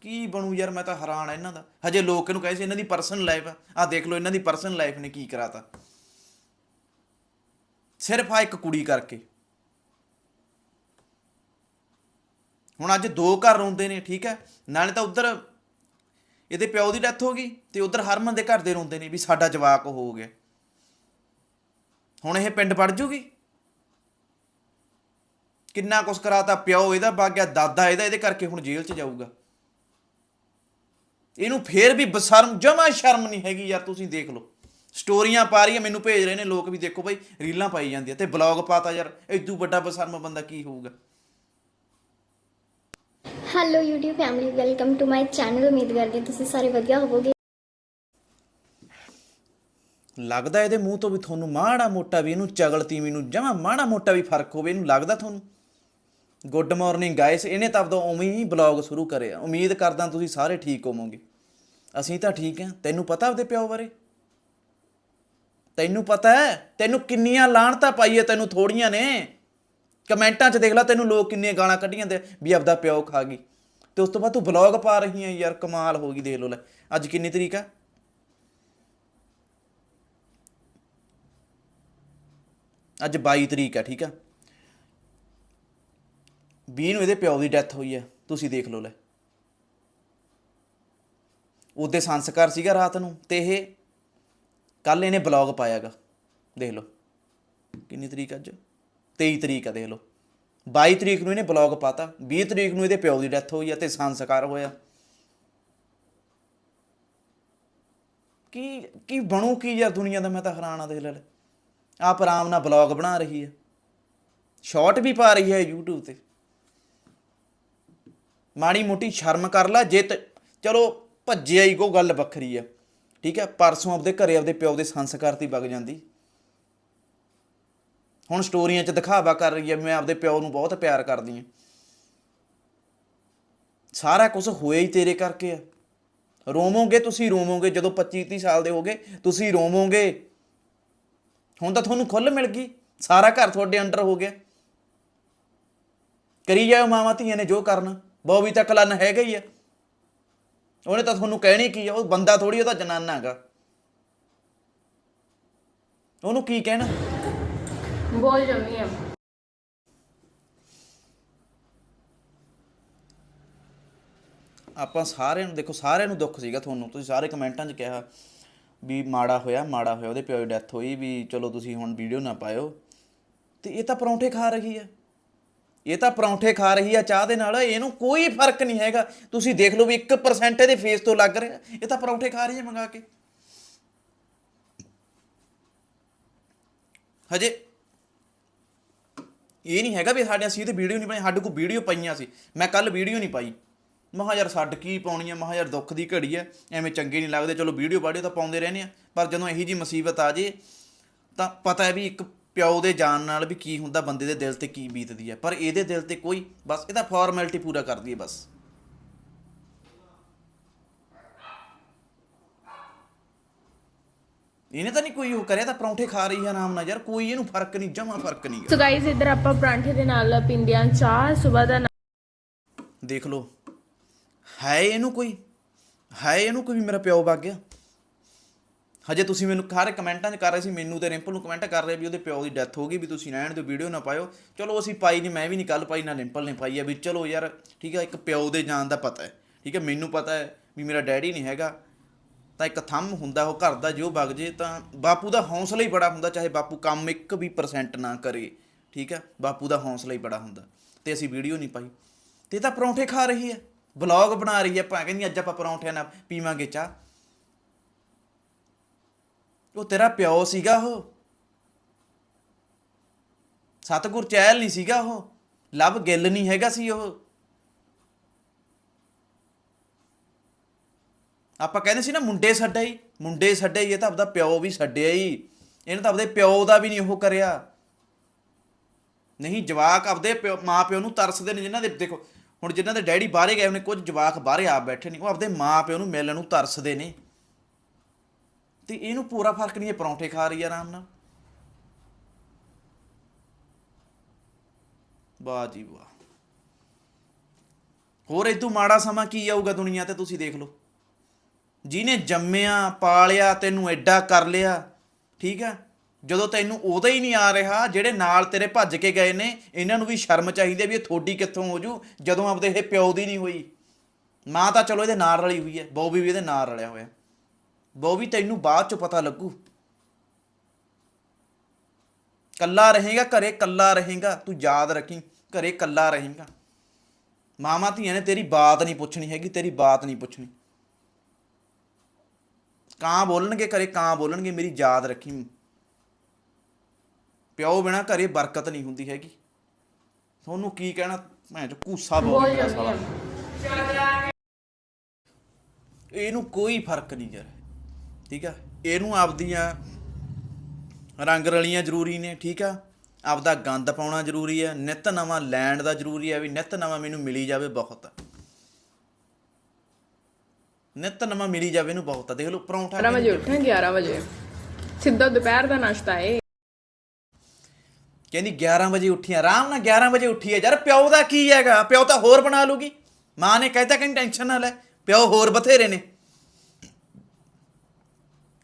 ਕੀ ਬਣੂ ਯਾਰ, ਮੈਂ ਤਾਂ ਹੈਰਾਨ ਆ ਇਹਨਾਂ ਦਾ। ਹਜੇ ਲੋਕ ਇਹਨੂੰ ਕਹੇ ਸੀ, ਇਹਨਾਂ ਦੀ ਪਰਸਨਲ ਲਾਈਫ ਆ। ਆਹ ਦੇਖ ਲਓ, ਇਹਨਾਂ ਦੀ ਪਰਸਨਲ ਲਾਈਫ ਨੇ ਕੀ ਕਰਾਤਾ। ਸਿਰਫ ਆ ਇੱਕ ਕੁੜੀ ਕਰਕੇ। ਹੁਣ ਅੱਜ ਦੋ ਘਰ ਰੋਂਦੇ ਨੇ, ਠੀਕ ਹੈ? ਨਾਲੇ ਤਾਂ ਉਧਰ ਇਹਦੇ ਪਿਓ ਦੀ ਡੈਥ ਹੋ ਗਈ ਤੇ ਉਧਰ ਹਰਮਨ ਦੇ ਘਰ ਦੇ ਰੋਂਦੇ ਨੇ ਵੀ ਸਾਡਾ ਜਵਾਕ ਹੋ ਗਿਆ। ਹੁਣ ਇਹ ਪਿੰਡ ਪੜ ਜੂਗੀ? ਕਿੰਨਾ ਕੁਛ ਕਰਾਤਾ ਪਿਓ, ਇਹਦਾ ਵਗ ਗਿਆ ਦਾਦਾ, ਇਹਦਾ ਇਹਦੇ ਕਰਕੇ ਹੁਣ ਜੇਲ੍ਹ 'ਚ ਜਾਊਗਾ। ਇਹਨੂੰ ਫੇਰ ਵੀ ਬਸ਼ਰਮ, ਜਮਾ ਸ਼ਰਮ ਨਹੀਂ ਹੈਗੀ ਯਾਰ, ਤੁਸੀਂ ਦੇਖ ਲਓ। ਸਟੋਰੀਆਂ ਪਾ ਰਹੀ ਹੈ, ਮੈਨੂੰ ਭੇਜ ਰਹੇ ਨੇ ਲੋਕ ਵੀ ਦੇਖੋ ਬਾਈ, ਰੀਲਾਂ ਪਾਈ ਜਾਂਦੀਆਂ ਤੇ ਬਲੌਗ ਪਾਤਾ ਯਾਰ ਇਦੋਂ ਵੱਡਾ ਬਸ਼ਰਮ ਬੰਦਾ ਕੀ ਹੋਊਗਾ? Hello YouTube family welcome to my channel ਉਮੀਦ ਕਰਦੀ ਤੁਸੀਂ ਸਾਰੇ ਵਧੀਆ ਹੋਵੋਗੇ ਲੱਗਦਾ ਇਹਦੇ ਮੂੰਹ ਤੋਂ ਵੀ ਤੁਹਾਨੂੰ ਮਾੜਾ ਮੋਟਾ ਵੀ ਇਹਨੂੰ ਚਗਲ ਤੀਵੀਂ ਨੂੰ ਜਮਾ ਮਾੜਾ ਮੋਟਾ ਵੀ ਫ਼ਰਕ ਹੋਵੇ ਇਹਨੂੰ ਲੱਗਦਾ ਤੁਹਾਨੂੰ ਗੁੱਡ ਮਾਰਨਿੰਗ ਗਾਇਸ ਇਹਨੇ ਤਾਂ ਆਪਦਾ ਉਵੇਂ ਹੀ ਬਲੌਗ ਸ਼ੁਰੂ ਕਰਿਆ ਉਮੀਦ ਕਰਦਾ ਤੁਸੀਂ ਸਾਰੇ ਠੀਕ ਹੋਵੋਗੇ ਅਸੀਂ ਤਾਂ ਠੀਕ ਹਾਂ ਤੈਨੂੰ ਪਤਾ ਉਹਦੇ ਪਿਓ ਬਾਰੇ ਤੈਨੂੰ ਪਤਾ ਹੈ ਤੈਨੂੰ ਕਿੰਨੀਆਂ ਲਾਹਣਤਾਂ ਪਾਈਏ ਤੈਨੂੰ ਥੋੜੀਆਂ ਨੇ ਕਮੈਂਟਾਂ 'ਚ ਦੇਖ ਲੈ, ਤੈਨੂੰ ਲੋਕ ਕਿੰਨੀਆਂ ਗਾਲਾਂ ਕੱਢੀਆਂ ਦੇ ਵੀ ਆਪਦਾ ਪਿਓ ਖਾ ਗਈ। ਤੇ ਉਸ ਤੋਂ ਬਾਅਦ ਤੂੰ ਬਲੌਗ ਪਾ ਰਹੀ ਹੈ ਯਾਰ ਕਮਾਲ ਹੋ ਗਈ, ਦੇਖ ਲੋ ਲੈ। ਅੱਜ ਕਿੰਨੀ ਤਰੀਕ ਆ? ਅੱਜ 22 ਤਰੀਕ ਆ, ਠੀਕ ਆ? 20 ਨੂੰ ਇਹਦੇ ਪਿਓ ਦੀ ਡੈਥ ਹੋਈ ਆ, ਤੁਸੀਂ ਦੇਖ ਲਓ ਲੈ। ਉਹਦੇ ਸੰਸਕਾਰ ਸੀਗਾ ਰਾਤ ਨੂੰ, ਤੇ ਇਹ ਕੱਲ ਇਹਨੇ ਬਲੌਗ ਪਾਇਆਗਾ, ਦੇਖ ਲਓ। ਕਿੰਨੀ ਤਰੀਕ ਅੱਜ? 23 ਤਰੀਕ ਆ, ਦੇਖ ਲਓ। 22 ਤਰੀਕ ਨੂੰ ਇਹਨੇ ਬਲੌਗ ਪਾਤਾ 20 ਤਰੀਕ ਨੂੰ ਇਹਦੇ ਪਿਓ ਦੀ ਡੈਥ ਹੋਈ ਆ ਤੇ ਸੰਸਕਾਰ ਹੋਇਆ। ਕੀ ਕੀ ਬਣੂ, ਕੀ ਯਾਰ ਦੁਨੀਆ ਦਾ? ਮੈਂ ਤਾਂ ਹੈਰਾਨ ਆ, ਦੇਖ ਲੈ ਆਪ ਆਰਾਮ ਨਾਲ ਬਲੌਗ ਬਣਾ ਰਹੀ ਹੈ ਸ਼ਾਰਟ ਵੀ ਪਾ ਰਹੀ ਹੈ YouTube ਤੇ। ਮਾੜੀ ਮੋਟੀ ਸ਼ਰਮ ਕਰ ਲੈ, ਜੇ ਚਲੋ, ਭੱਜਿਆ ਹੀ ਕੋ ਗੱਲ ਵੱਖਰੀ ਆ। ਠੀਕ ਹੈ ਪਰਸੋਂ ਆਪਦੇ ਘਰੇ ਆਪਦੇ ਪਿਓ ਦੇ ਸੰਸਕਾਰ ਤੇ ਵਗ ਜਾਂਦੀ। ਹੁਣ ਸਟੋਰੀਆਂ 'ਚ ਦਿਖਾਵਾ ਕਰ ਰਹੀ ਹੈ ਮੈਂ ਆਪਦੇ ਪਿਓ ਨੂੰ ਬਹੁਤ ਪਿਆਰ ਕਰਦੀ ਹਾਂ ਸਾਰਾ ਕੁਝ ਹੋਇਆ ਹੀ ਤੇਰੇ ਕਰਕੇ ਆ। ਰੋਵੋਗੇ, ਤੁਸੀਂ ਰੋਵੋਗੇ, ਜਦੋਂ 25 30 ਸਾਲ ਦੇ ਹੋਗੇ ਤੁਸੀਂ ਰੋਵੋਗੇ। ਹੁਣ ਤਾਂ ਤੁਹਾਨੂੰ ਖੁੱਲ ਮਿਲ ਗਈ, ਸਾਰਾ ਘਰ ਤੁਹਾਡੇ ਅੰਡਰ ਹੋ ਗਿਆ। ਕਰੀ ਜਾਓ ਮਾਵਾਂ ਧੀਆਂ ਨੇ ਜੋ ਕਰਨਾ ਬੋਬੀ ਤਾਂ ਕਲਨ ਹੈਗਾ ਹੀ ਆ। ਉਹਨੇ ਤਾਂ ਤੁਹਾਨੂੰ ਕਹਿਣੀ ਕੀ ਆ, ਉਹ ਬੰਦਾ ਥੋੜੀ ਉਹਦਾ ਜਨਾਨਾ ਹੈਗਾ। ਉਹਨੂੰ ਕੀ ਕਹਿਣਾ? ਬੋਲ ਜੰਮੀ ਆ। ਆਪਾਂ ਸਾਰਿਆਂ ਨੂੰ ਦੇਖੋ, ਸਾਰਿਆਂ ਨੂੰ ਦੁੱਖ ਸੀਗਾ ਤੁਹਾਨੂੰ। ਤੁਸੀਂ ਸਾਰੇ ਕਮੈਂਟਾਂ 'ਚ ਕਿਹਾ ਵੀ ਮਾੜਾ ਹੋਇਆ ਮਾੜਾ ਹੋਇਆ, ਉਹਦੇ ਪਿਓ ਦੀ ਡੈਥ ਹੋਈ ਵੀ ਚਲੋ ਤੁਸੀਂ ਹੁਣ ਵੀਡੀਓ ਨਾ ਪਾਇਓ। ਤੇ ਇਹ ਤਾਂ ਪਰੌਂਠੇ ਖਾ ਰਹੀ ਆ। ਇਹ ਤਾਂ ਪਰੌਂਠੇ ਖਾ ਰਹੀ ਆ ਚਾਹ ਦੇ ਨਾਲ, ਇਹਨੂੰ ਕੋਈ ਫ਼ਰਕ ਨਹੀਂ ਹੈਗਾ। ਤੁਸੀਂ ਦੇਖ ਲਓ ਵੀ 1% ਇਹਦੇ ਫੇਸ ਤੋਂ ਲੱਗ ਰਿਹਾ। ਇਹ ਤਾਂ ਪਰੌਂਠੇ ਖਾ ਰਹੀ ਹੈ ਮੰਗਾ ਕੇ। ਹਜੇ ਇਹ ਨਹੀਂ ਹੈਗਾ ਵੀ ਸਾਡੇ ਅਸੀਂ ਇਹਦੇ ਵੀਡੀਓ ਨਹੀਂ ਪਾਈ ਸਾਡੇ ਕੋਲ ਵੀਡੀਓ ਪਈਆਂ ਸੀ। ਮੈਂ ਕੱਲ ਵੀਡੀਓ ਨਹੀਂ ਪਾਈ। ਮਹਾ ਯਾਰ ਛੱਡ ਕੀ ਪਾਉਣੀ ਆ ਮਹਾ ਯਾਰ ਦੁੱਖ ਦੀ ਘੜੀ ਆ, ਐਵੇਂ ਚੰਗੇ ਨਹੀਂ ਲੱਗਦੇ। ਚਲੋ ਵੀਡੀਓ ਬਾਡੀਓ ਤਾਂ ਪਾਉਂਦੇ ਰਹਿੰਦੇ ਆ, ਪਰ ਜਦੋਂ ਇਹੀ ਜੀ ਮੁਸੀਬਤ ਆ ਜੇ, ਤਾਂ ਪਤਾ ਹੈ ਵੀ ਇੱਕ ਪਿਓ ਦੇ ਜਾਣ ਨਾਲ ਵੀ ਕੀ ਹੁੰਦਾ, ਬੰਦੇ ਦੇ ਦਿਲ ਤੇ ਕੀ ਬੀਤਦੀ ਹੈ ਪਰ ਇਹਦੇ ਦਿਲ ਤੇ ਕੋਈ, ਬਸ ਇਹਦਾ ਫਾਰਮੈਲਿਟੀ ਪੂਰਾ ਕਰਦੀ ਹੈ ਬਸ। ਇਹਨੇ ਤਾਂ ਨਹੀਂ ਕੋਈ ਉਹ ਕਰਿਆ ਤਾਂ ਪਰੌਂਠੇ ਖਾ ਰਹੀ ਹੈ ਆਰਾਮ ਨਾਲ ਯਾਰ ਕੋਈ ਇਹਨੂੰ ਫ਼ਰਕ ਨਹੀਂ ਜਮਾ ਫ਼ਰਕ ਨਹੀਂ ਸੋ ਗਾਇਜ਼ ਇੱਧਰ ਆਪਾਂ ਪਰਾਂਠੇ ਦੇ ਨਾਲ ਪੀਂਦੇ ਆਂ ਚਾਹ ਸਵੇਰ ਦਾ ਦੇਖ ਲਓ ਹੈ ਇਹਨੂੰ ਕੋਈ ਹੈ ਇਹਨੂੰ ਕੋਈ ਵੀ ਮੇਰਾ ਪਿਓ ਵਗ ਗਿਆ। ਹਜੇ ਤੁਸੀਂ ਮੈਨੂੰ ਸਾਰੇ ਕਮੈਂਟਾਂ 'ਚ ਕਰ ਰਹੇ ਸੀ ਮੈਨੂੰ ਤੇ ਰਿੰਪਲ ਨੂੰ ਕਮੈਂਟ ਕਰ ਰਹੇ ਵੀ ਉਹਦੇ ਪਿਓ ਦੀ ਡੈਥ ਹੋ ਗਈ ਵੀ ਤੁਸੀਂ ਰਹਿਣ ਦਿਓ ਵੀਡੀਓ ਨਾ ਪਾਇਓ। ਚਲੋ ਅਸੀਂ ਪਾਈ ਨਹੀਂ ਮੈਂ ਵੀ ਨਹੀਂ ਕੱਲ ਪਾਈ ਨਾ ਰਿੰਪਲ ਨੇ ਪਾਈ ਆ ਵੀ ਚਲੋ ਯਾਰ ਠੀਕ ਹੈ ਇੱਕ ਪਿਓ ਦੇ ਜਾਣ ਦਾ ਪਤਾ ਹੈ ਠੀਕ ਹੈ ਮੈਨੂੰ ਪਤਾ ਹੈ ਵੀ ਮੇਰਾ ਡੈਡੀ ਨਹੀਂ ਹੈਗਾ। ਤਾਂ ਇੱਕ ਥੰਮ ਹੁੰਦਾ ਉਹ ਘਰ ਦਾ ਜੋ ਵਗ ਜੇ ਤਾਂ ਬਾਪੂ ਦਾ ਹੌਸਲਾ ਹੀ ਬੜਾ ਹੁੰਦਾ, ਚਾਹੇ ਬਾਪੂ ਕੰਮ ਇੱਕ ਵੀ ਪਰਸੈਂਟ ਨਾ ਕਰੇ, ਠੀਕ ਹੈ? ਬਾਪੂ ਦਾ ਹੌਸਲਾ ਹੀ ਬੜਾ ਹੁੰਦਾ ਤੇ ਅਸੀਂ ਵੀਡੀਓ ਨਹੀਂ ਪਾਈ। ਤੇ ਤਾਂ ਪਰੌਂਠੇ ਖਾ ਰਹੀ ਹੈ ਵਲੌਗ ਬਣਾ ਰਹੀ ਹੈ ਪਾ ਕਹਿੰਦੀ ਅੱਜ ਆਪਾਂ ਪਰੌਂਠਿਆਂ ਨਾਲ ਪੀਵਾਂਗੇ ਚਾਹ। ਉਹ ਤੇਰਾ ਪਿਓ ਸੀਗਾ ਉਹ। ਸਤਗੁਰ ਚਹਿਲ ਨਹੀਂ ਸੀਗਾ ਉਹ। ਲਵ ਗਿੱਲ ਨਹੀਂ ਹੈਗਾ ਸੀ ਉਹ। ਆਪਾਂ ਕਹਿੰਦੇ ਸੀ ਨਾ, ਮੁੰਡੇ ਛੱਡਿਆ ਹੀ ਮੁੰਡੇ ਛੱਡਿਆ ਹੀ ਇਹ ਤਾਂ ਆਪਦਾ ਪਿਓ ਵੀ ਛੱਡਿਆ ਹੀ ਇਹਨੇ ਤਾਂ ਆਪਦੇ ਪਿਓ ਦਾ ਵੀ ਨਹੀਂ ਉਹ ਕਰਿਆ। ਨਹੀਂ, ਜਵਾਕ ਆਪਦੇ ਪਿਓ ਮਾਂ ਪਿਓ ਨੂੰ ਤਰਸਦੇ ਨੇ ਜਿਨ੍ਹਾਂ ਦੇ, ਦੇਖੋ, ਹੁਣ ਜਿਨ੍ਹਾਂ ਦੇ ਡੈਡੀ ਬਾਹਰੇ ਗਏ ਉਹਨੇ ਕੁਝ ਜਵਾਕ ਬਾਹਰੇ ਆਪ ਬੈਠੇ ਨੇ, ਉਹ ਆਪਦੇ ਮਾਂ ਪਿਓ ਨੂੰ ਮਿਲਣ ਨੂੰ ਤਰਸਦੇ ਨੇ। ਤੇ ਇਹਨੂੰ ਪੂਰਾ ਫ਼ਰਕ ਨਹੀਂ, ਇਹ ਪਰੌਂਠੇ ਖਾ ਰਹੀ ਆ ਆਰਾਮ ਨਾਲ। ਵਾਹ ਜੀ ਵਾਹ। ਹੋਰ ਇਦੋਂ ਮਾੜਾ ਸਮਾਂ ਕੀ ਆਊਗਾ ਦੁਨੀਆ ਤੇ, ਤੁਸੀਂ ਦੇਖ ਲਓ। ਜਿਹਨੇ ਜੰਮਿਆ, ਪਾਲਿਆ, ਤੈਨੂੰ ਐਡਾ ਕਰ ਲਿਆ, ਠੀਕ ਹੈ? ਜਦੋਂ ਤੈਨੂੰ ਉਹਦਾ ਹੀ ਨਹੀਂ ਆ ਰਿਹਾ ਜਿਹੜੇ ਨਾਲ ਤੇਰੇ ਭੱਜ ਕੇ ਗਏ ਨੇ, ਇਹਨਾਂ ਨੂੰ ਵੀ ਸ਼ਰਮ ਚਾਹੀਦੀ ਹੈ ਵੀ ਇਹ ਥੋੜੀ ਕਿੱਥੋਂ ਹੋ ਜੂ, ਜਦੋਂ ਆਪਦੇ ਇਹ ਪਿਓ ਦੀ ਨਹੀਂ ਹੋਈ। ਮਾਂ ਤਾਂ ਚਲੋ ਇਹਦੇ ਨਾਲ ਰਲੀ ਹੋਈ ਹੈ ਬੋਬੀ ਵੀ ਇਹਦੇ ਨਾਲ ਰਲਿਆ ਹੋਇਆ। ਬੋਬੀ ਤੈਨੂੰ ਬਾਅਦ ਚ ਪਤਾ ਲੱਗੂ। ਕੱਲਾ ਰਹੇਗਾ, ਘਰੇ ਕੱਲਾ ਰਹੇਗਾ, ਤੂੰ ਯਾਦ ਰੱਖੀ, ਘਰੇ ਕੱਲਾ ਰਹੇਗਾ। ਮਾਮਾ ਧੀਆਂ ਨੇ ਤੇਰੀ ਬਾਤ ਨਹੀਂ ਪੁੱਛਣੀ ਹੈਗੀ, ਤੇਰੀ ਬਾਤ ਨਹੀਂ ਪੁੱਛਣੀ। ਕਾਂ ਬੋਲਣਗੇ ਘਰੇ ਕਾਂ ਬੋਲਣਗੇ ਮੇਰੀ ਯਾਦ ਰੱਖੀ। ਪਿਓ ਬਿਨਾ ਘਰੇ ਬਰਕਤ ਨਹੀਂ ਹੁੰਦੀ ਹੈਗੀ। ਤੁਹਾਨੂੰ ਕੀ ਕਹਿਣਾ? ਮੈਂ ਜੋ ਕੂਸਾ ਬੋਲ ਜੰਮੀ ਸਾਲਾ। ਇਹਨੂੰ ਕੋਈ ਫ਼ਰਕ ਨਹੀਂ ਯਾਰ। ਠੀਕ ਆ? ਇਹਨੂੰ ਆਪਦੀਆਂ ਰੰਗ ਰਲੀਆਂ ਜ਼ਰੂਰੀ ਨੇ ਠੀਕ ਆ? ਆਪਦਾ ਗੰਦ ਪਾਉਣਾ ਜ਼ਰੂਰੀ ਹੈ ਨਿਤ ਨਵਾਂ ਲੈਣ ਦਾ ਜ਼ਰੂਰੀ ਹੈ ਵੀ ਨਿਤ ਨਵਾਂ ਮੈਨੂੰ ਮਿਲੀ ਜਾਵੇ ਬਹੁਤ। ਆ ਨਿਤ ਨਵਾਂ ਮਿਲੀ ਜਾਵੇ ਇਹਨੂੰ ਬਹੁਤ ਆ ਦੇਖ ਲਓ ਪਰੌਂਠਾ 11 ਵਜੇ ਉੱਠਣਾ 11 ਵਜੇ। ਸਿੱਧਾ ਦੁਪਹਿਰ ਦਾ ਨਾਸ਼ਤਾ ਏ। ਕਹਿੰਦੀ 11 ਵਜੇ ਉੱਠੀ ਆ, ਆਰਾਮ ਨਾਲ 11 ਵਜੇ ਉੱਠੀ ਹੈ ਯਾਰ ਪਿਓ ਦਾ ਕੀ ਹੈਗਾ? ਪਿਓ ਤਾਂ ਹੋਰ ਬਣਾ ਲੂਗੀ। ਮਾਂ ਨੇ ਕਹਿਤਾ ਕਿ ਟੈਨਸ਼ਨ ਨਾ ਲੈ ਪਿਓ ਹੋਰ ਬਥੇਰੇ ਨੇ।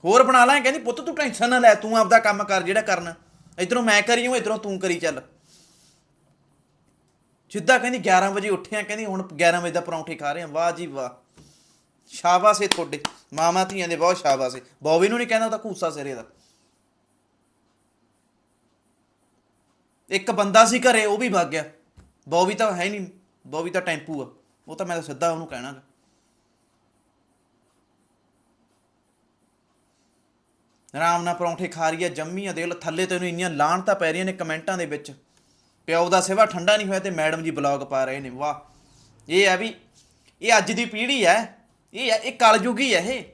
ਹੋਰ ਬਣਾ ਲੈ ਕਹਿੰਦੀ ਪੁੱਤ ਤੂੰ ਟੈਨਸ਼ਨ ਨਾ ਲੈ ਤੂੰ ਆਪਦਾ ਕੰਮ ਕਰ ਜਿਹੜਾ ਕਰਨਾ। ਇਧਰੋਂ ਮੈਂ ਕਰੀ ਹੂੰ ਇਧਰੋਂ ਤੂੰ ਕਰੀ ਚੱਲ। ਸਿੱਧਾ ਕਹਿੰਦੀ 11 ਵਜੇ ਉੱਠਿਆ ਕਹਿੰਦੀ ਹੁਣ 11 ਵਜੇ ਦਾ ਪਰੌਂਠੇ ਖਾ ਰਹੇ ਆ। ਵਾਹ ਜੀ ਵਾਹ। ਸ਼ਾਬਾਸ਼ ਏ ਤੁਹਾਡੇ। ਮਾਮਾ ਧੀਆਂ ਦੇ ਬਹੁਤ ਸ਼ਾਬਾਸ਼ ਏ। ਬੋਬੀ ਨੂੰ ਨਹੀਂ ਕਹਿੰਦਾ ਉਹਦਾ ਘੂਸਾ ਸਿਰੇ ਦਾ ਇੱਕ ਬੰਦਾ ਸੀ ਘਰੇ, ਉਹ ਵੀ ਭੱਗ ਗਿਆ। ਬੋਬੀ ਤਾਂ ਹੈ ਨਹੀਂ ਬੋਬੀ ਤਾਂ ਟੈਂਪੂ ਆ। ਉਹ ਤਾਂ ਮੈਂ ਤਾਂ ਸਿੱਧਾ ਉਹਨੂੰ ਕਹਿਣਾ ਆਰਾਮ ਨਾਲ ਪਰੌਂਠੇ ਖਾ ਰਹੀ ਆ ਜੰਮੀ ਆ ਦੇਖ ਲਓ ਥੱਲੇ ਤੈਨੂੰ ਇੰਨੀਆਂ ਲਾਹਣਤਾਂ ਪੈ ਰਹੀਆਂ ਨੇ ਕਮੈਂਟਾਂ ਦੇ ਵਿੱਚ। ਪਿਓ ਦਾ ਸਿਵਾ ਠੰਡਾ ਨਹੀਂ ਹੋਇਆ ਤੇ ਮੈਡਮ ਜੀ ਬਲੌਗ ਪਾ ਰਹੇ ਨੇ। ਵਾਹ। ਇਹ ਆ ਵੀ, ਇਹ ਅੱਜ ਦੀ ਪੀੜ੍ਹੀ ਹੈ। ਇਹ ਆ, ਇਹ ਕਲਯੁਗੀ ਹੈ ਇਹ।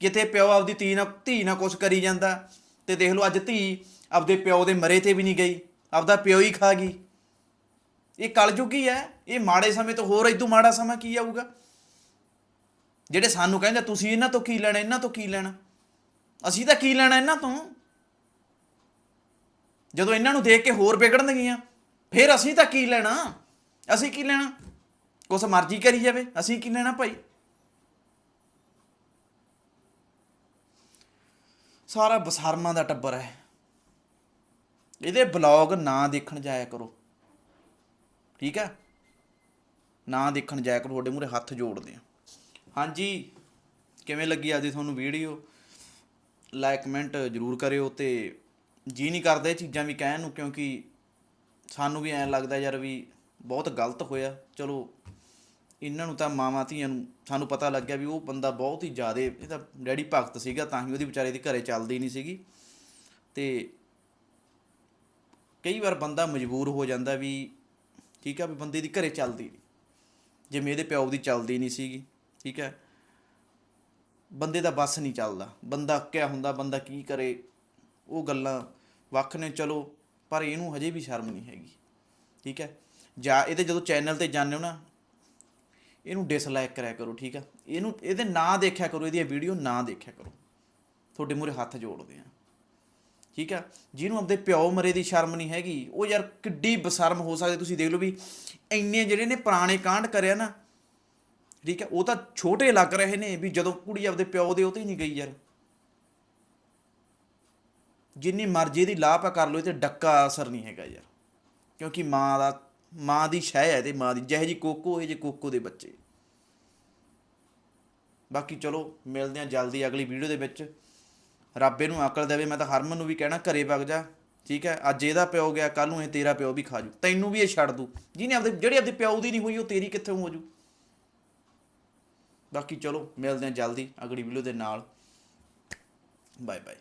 ਕਿਤੇ ਪਿਓ ਆਪਦੀ ਧੀ ਨਾਲ ਧੀ ਨਾਲ ਕੁਛ ਕਰੀ ਜਾਂਦਾ, ਤੇ ਦੇਖ ਲਓ ਅੱਜ ਧੀ ਆਪਦੇ ਪਿਓ ਦੇ ਮਰੇ ਤੇ ਵੀ ਨਹੀਂ ਗਈ, ਆਪਦਾ ਪਿਓ ਹੀ ਖਾ ਗਈ। ਇਹ ਕਲਯੁਗੀ ਹੈ ਇਹ ਮਾੜੇ ਸਮੇਂ ਤੋਂ ਹੋਰ ਇਦੋਂ ਮਾੜਾ ਸਮਾਂ ਕੀ ਆਊਗਾ? ਜਿਹੜੇ ਸਾਨੂੰ ਕਹਿੰਦੇ, ਤੁਸੀਂ ਇਹਨਾਂ ਤੋਂ ਕੀ ਲੈਣਾ, ਇਹਨਾਂ ਤੋਂ ਕੀ ਲੈਣਾ? ਅਸੀਂ ਤਾਂ ਕੀ ਲੈਣਾ ਇਹਨਾਂ ਤੋਂ? ਜਦੋਂ ਇਹਨਾਂ ਨੂੰ ਦੇਖ ਕੇ ਹੋਰ ਵਿਗੜਨਗੀਆਂ, ਫਿਰ ਅਸੀਂ ਤਾਂ ਕੀ ਲੈਣਾ? ਅਸੀਂ ਕੀ ਲੈਣਾ? ਕੁਛ ਮਰਜ਼ੀ ਕਰੀ ਜਾਵੇ, ਅਸੀਂ ਕੀ ਲੈਣਾ ਭਾਈ। ਸਾਰਾ ਬਸਰਮਾਂ ਦਾ ਟੱਬਰ ਹੈ। ਇਹਦੇ ਬਲੌਗ ਨਾ ਦੇਖਣ ਜਾਇਆ ਕਰੋ। ਠੀਕ ਹੈ? ਨਾ ਦੇਖਣ ਜਾਇਆ ਕਰੋ, ਤੁਹਾਡੇ ਮੂਰੇ ਹੱਥ ਜੋੜਦੇ ਆ ਹਾਂਜੀ, ਕਿਵੇਂ ਲੱਗੀ ਅੱਜ ਤੁਹਾਨੂੰ ਵੀਡੀਓ? ਲਾਈਕ ਕਮੈਂਟ ਜਰੂਰ ਕਰਿਓ ਤੇ ਜੀ ਨਹੀਂ ਕਰਦਾ ਇਹ ਚੀਜ਼ਾਂ ਵੀ ਕਹਿਣ ਨੂੰ ਕਿਉਂਕਿ ਸਾਨੂੰ ਵੀ ਐਂ ਲੱਗਦਾ ਯਾਰ ਵੀ ਬਹੁਤ ਗਲਤ ਹੋਇਆ। ਚਲੋ ਇਹਨਾਂ ਨੂੰ ਤਾਂ ਮਾਵਾਂ ਧੀਆਂ ਨੂੰ ਸਾਨੂੰ ਪਤਾ ਲੱਗਿਆ ਵੀ ਉਹ ਬੰਦਾ ਬਹੁਤ ਹੀ ਜ਼ਿਆਦਾ ਇਹਦਾ ਡੈਡੀ ਭਗਤ ਸੀਗਾ ਤਾਂ ਹੀ ਉਹਦੀ ਵਿਚਾਰੇ ਦੀ ਘਰੇ ਚੱਲਦੀ ਨਹੀਂ ਸੀਗੀ। ਤੇ ਕਈ ਵਾਰ ਬੰਦਾ ਮਜਬੂਰ ਹੋ ਜਾਂਦਾ ਵੀ ਠੀਕ ਆ ਵੀ ਬੰਦੇ ਦੀ ਘਰੇ ਚੱਲਦੀ ਨਹੀਂ। ਜਿਵੇਂ ਇਹਦੇ ਪਿਓ ਦੀ ਚੱਲਦੀ ਨਹੀਂ ਸੀਗੀ, ਠੀਕ ਹੈ ਬੰਦੇ ਦਾ ਬਸ ਨਹੀਂ ਚੱਲਦਾ। ਬੰਦਾ ਅੱਕਿਆ ਹੁੰਦਾ, ਬੰਦਾ ਕੀ ਕਰੇ, ਉਹ ਗੱਲਾਂ ਵੱਖ ਨੇ ਚਲੋ, ਪਰ ਇਹਨੂੰ ਹਜੇ ਵੀ ਸ਼ਰਮ ਨਹੀਂ ਹੈਗੀ। ਠੀਕ ਹੈ ਜਾਂ ਇਹਦੇ ਜਦੋਂ ਚੈਨਲ ਤੇ ਜਾਂਦੇ ਹੋ ਨਾ ਇਹਨੂੰ ਡਿਸਲਾਈਕ ਕਰਿਆ ਕਰੋ, ਠੀਕ ਆ? ਇਹਨੂੰ, ਇਹਦੇ ਨਾ ਦੇਖਿਆ ਕਰੋ ਇਹਦੀ ਵੀਡੀਓ ਨਾ ਦੇਖਿਆ ਕਰੋ। ਤੁਹਾਡੇ ਮੂਰੇ ਹੱਥ ਜੋੜਦੇ ਆ। ਠੀਕ ਆ? ਜਿਹਨੂੰ ਆਪਦੇ ਪਿਓ ਮਰੇ ਦੀ ਸ਼ਰਮ ਨਹੀਂ ਹੈਗੀ, ਉਹ ਯਾਰ ਕਿੱਡੀ ਬਸ਼ਰਮ ਹੋ ਸਕਦੇ, ਤੁਸੀਂ ਦੇਖ ਲਓ ਵੀ ਇੰਨੇ ਜਿਹੜੇ ਨੇ ਪੁਰਾਣੇ ਕਾਂਡ ਕਰਿਆ ਨਾ, ਠੀਕ ਹੈ ਉਹ ਤਾਂ ਛੋਟੇ ਲੱਗ ਰਹੇ ਨੇ ਵੀ ਜਦੋਂ ਕੁੜੀ ਆਪਦੇ ਪਿਓ ਦੇ ਉਹ ਤੇ ਹੀ ਨਹੀਂ ਗਈ ਯਾਰ। ਜਿੰਨੀ ਮਰਜ਼ੀ ਦੀ ਲਾਪਾ ਕਰ ਲਓ ਇਹ ਤੇ ਡੱਕਾ ਅਸਰ ਨਹੀਂ ਹੈਗਾ ਯਾਰ। ਕਿਉਂਕਿ ਮਾਂ ਦਾ ਮਾਂ ਦੀ ਸ਼ਹਿ ਹੈ ਤੇ ਮਾਂ ਦੀ, ਜਿਹੇ ਜੀ ਕੋਕੋ ਇਹ ਜੇ ਕੋਕੋ ਦੇ ਬੱਚੇ। ਬਾਕੀ ਚਲੋ, ਮਿਲਦੇ ਆ ਜਲਦੀ ਅਗਲੀ ਵੀਡੀਓ ਦੇ ਵਿੱਚ। ਰੱਬ ਇਹਨੂੰ ਅਕਲ ਦੇਵੇ, ਮੈਂ ਤਾਂ ਹਰਮਨ ਨੂੰ ਵੀ ਕਹਿਣਾ, ਘਰੇ ਵਗ ਜਾ, ਠੀਕ ਹੈ? ਅੱਜ ਇਹਦਾ ਪਿਓ ਗਿਆ ਕੱਲ ਨੂੰ ਇਹ ਤੇਰਾ ਪਿਓ ਵੀ ਖਾ ਜੂ। ਤੈਨੂੰ ਵੀ ਇਹ ਛੱਡ ਦੂ। ਜਿਹਨੇ ਆਪਦੇ, ਜਿਹੜੀ ਆਪਦੇ ਪਿਓ ਦੀ ਨਹੀਂ ਹੋਈ, ਉਹ ਤੇਰੀ ਕਿੱਥੋਂ ਹੋ ਜੂ? ਬਾਕੀ ਚਲੋ, ਮਿਲਦੇ ਆ ਜਲਦੀ ਅਗਲੀ ਵੀਡੀਓ ਦੇ ਨਾਲ। Bye bye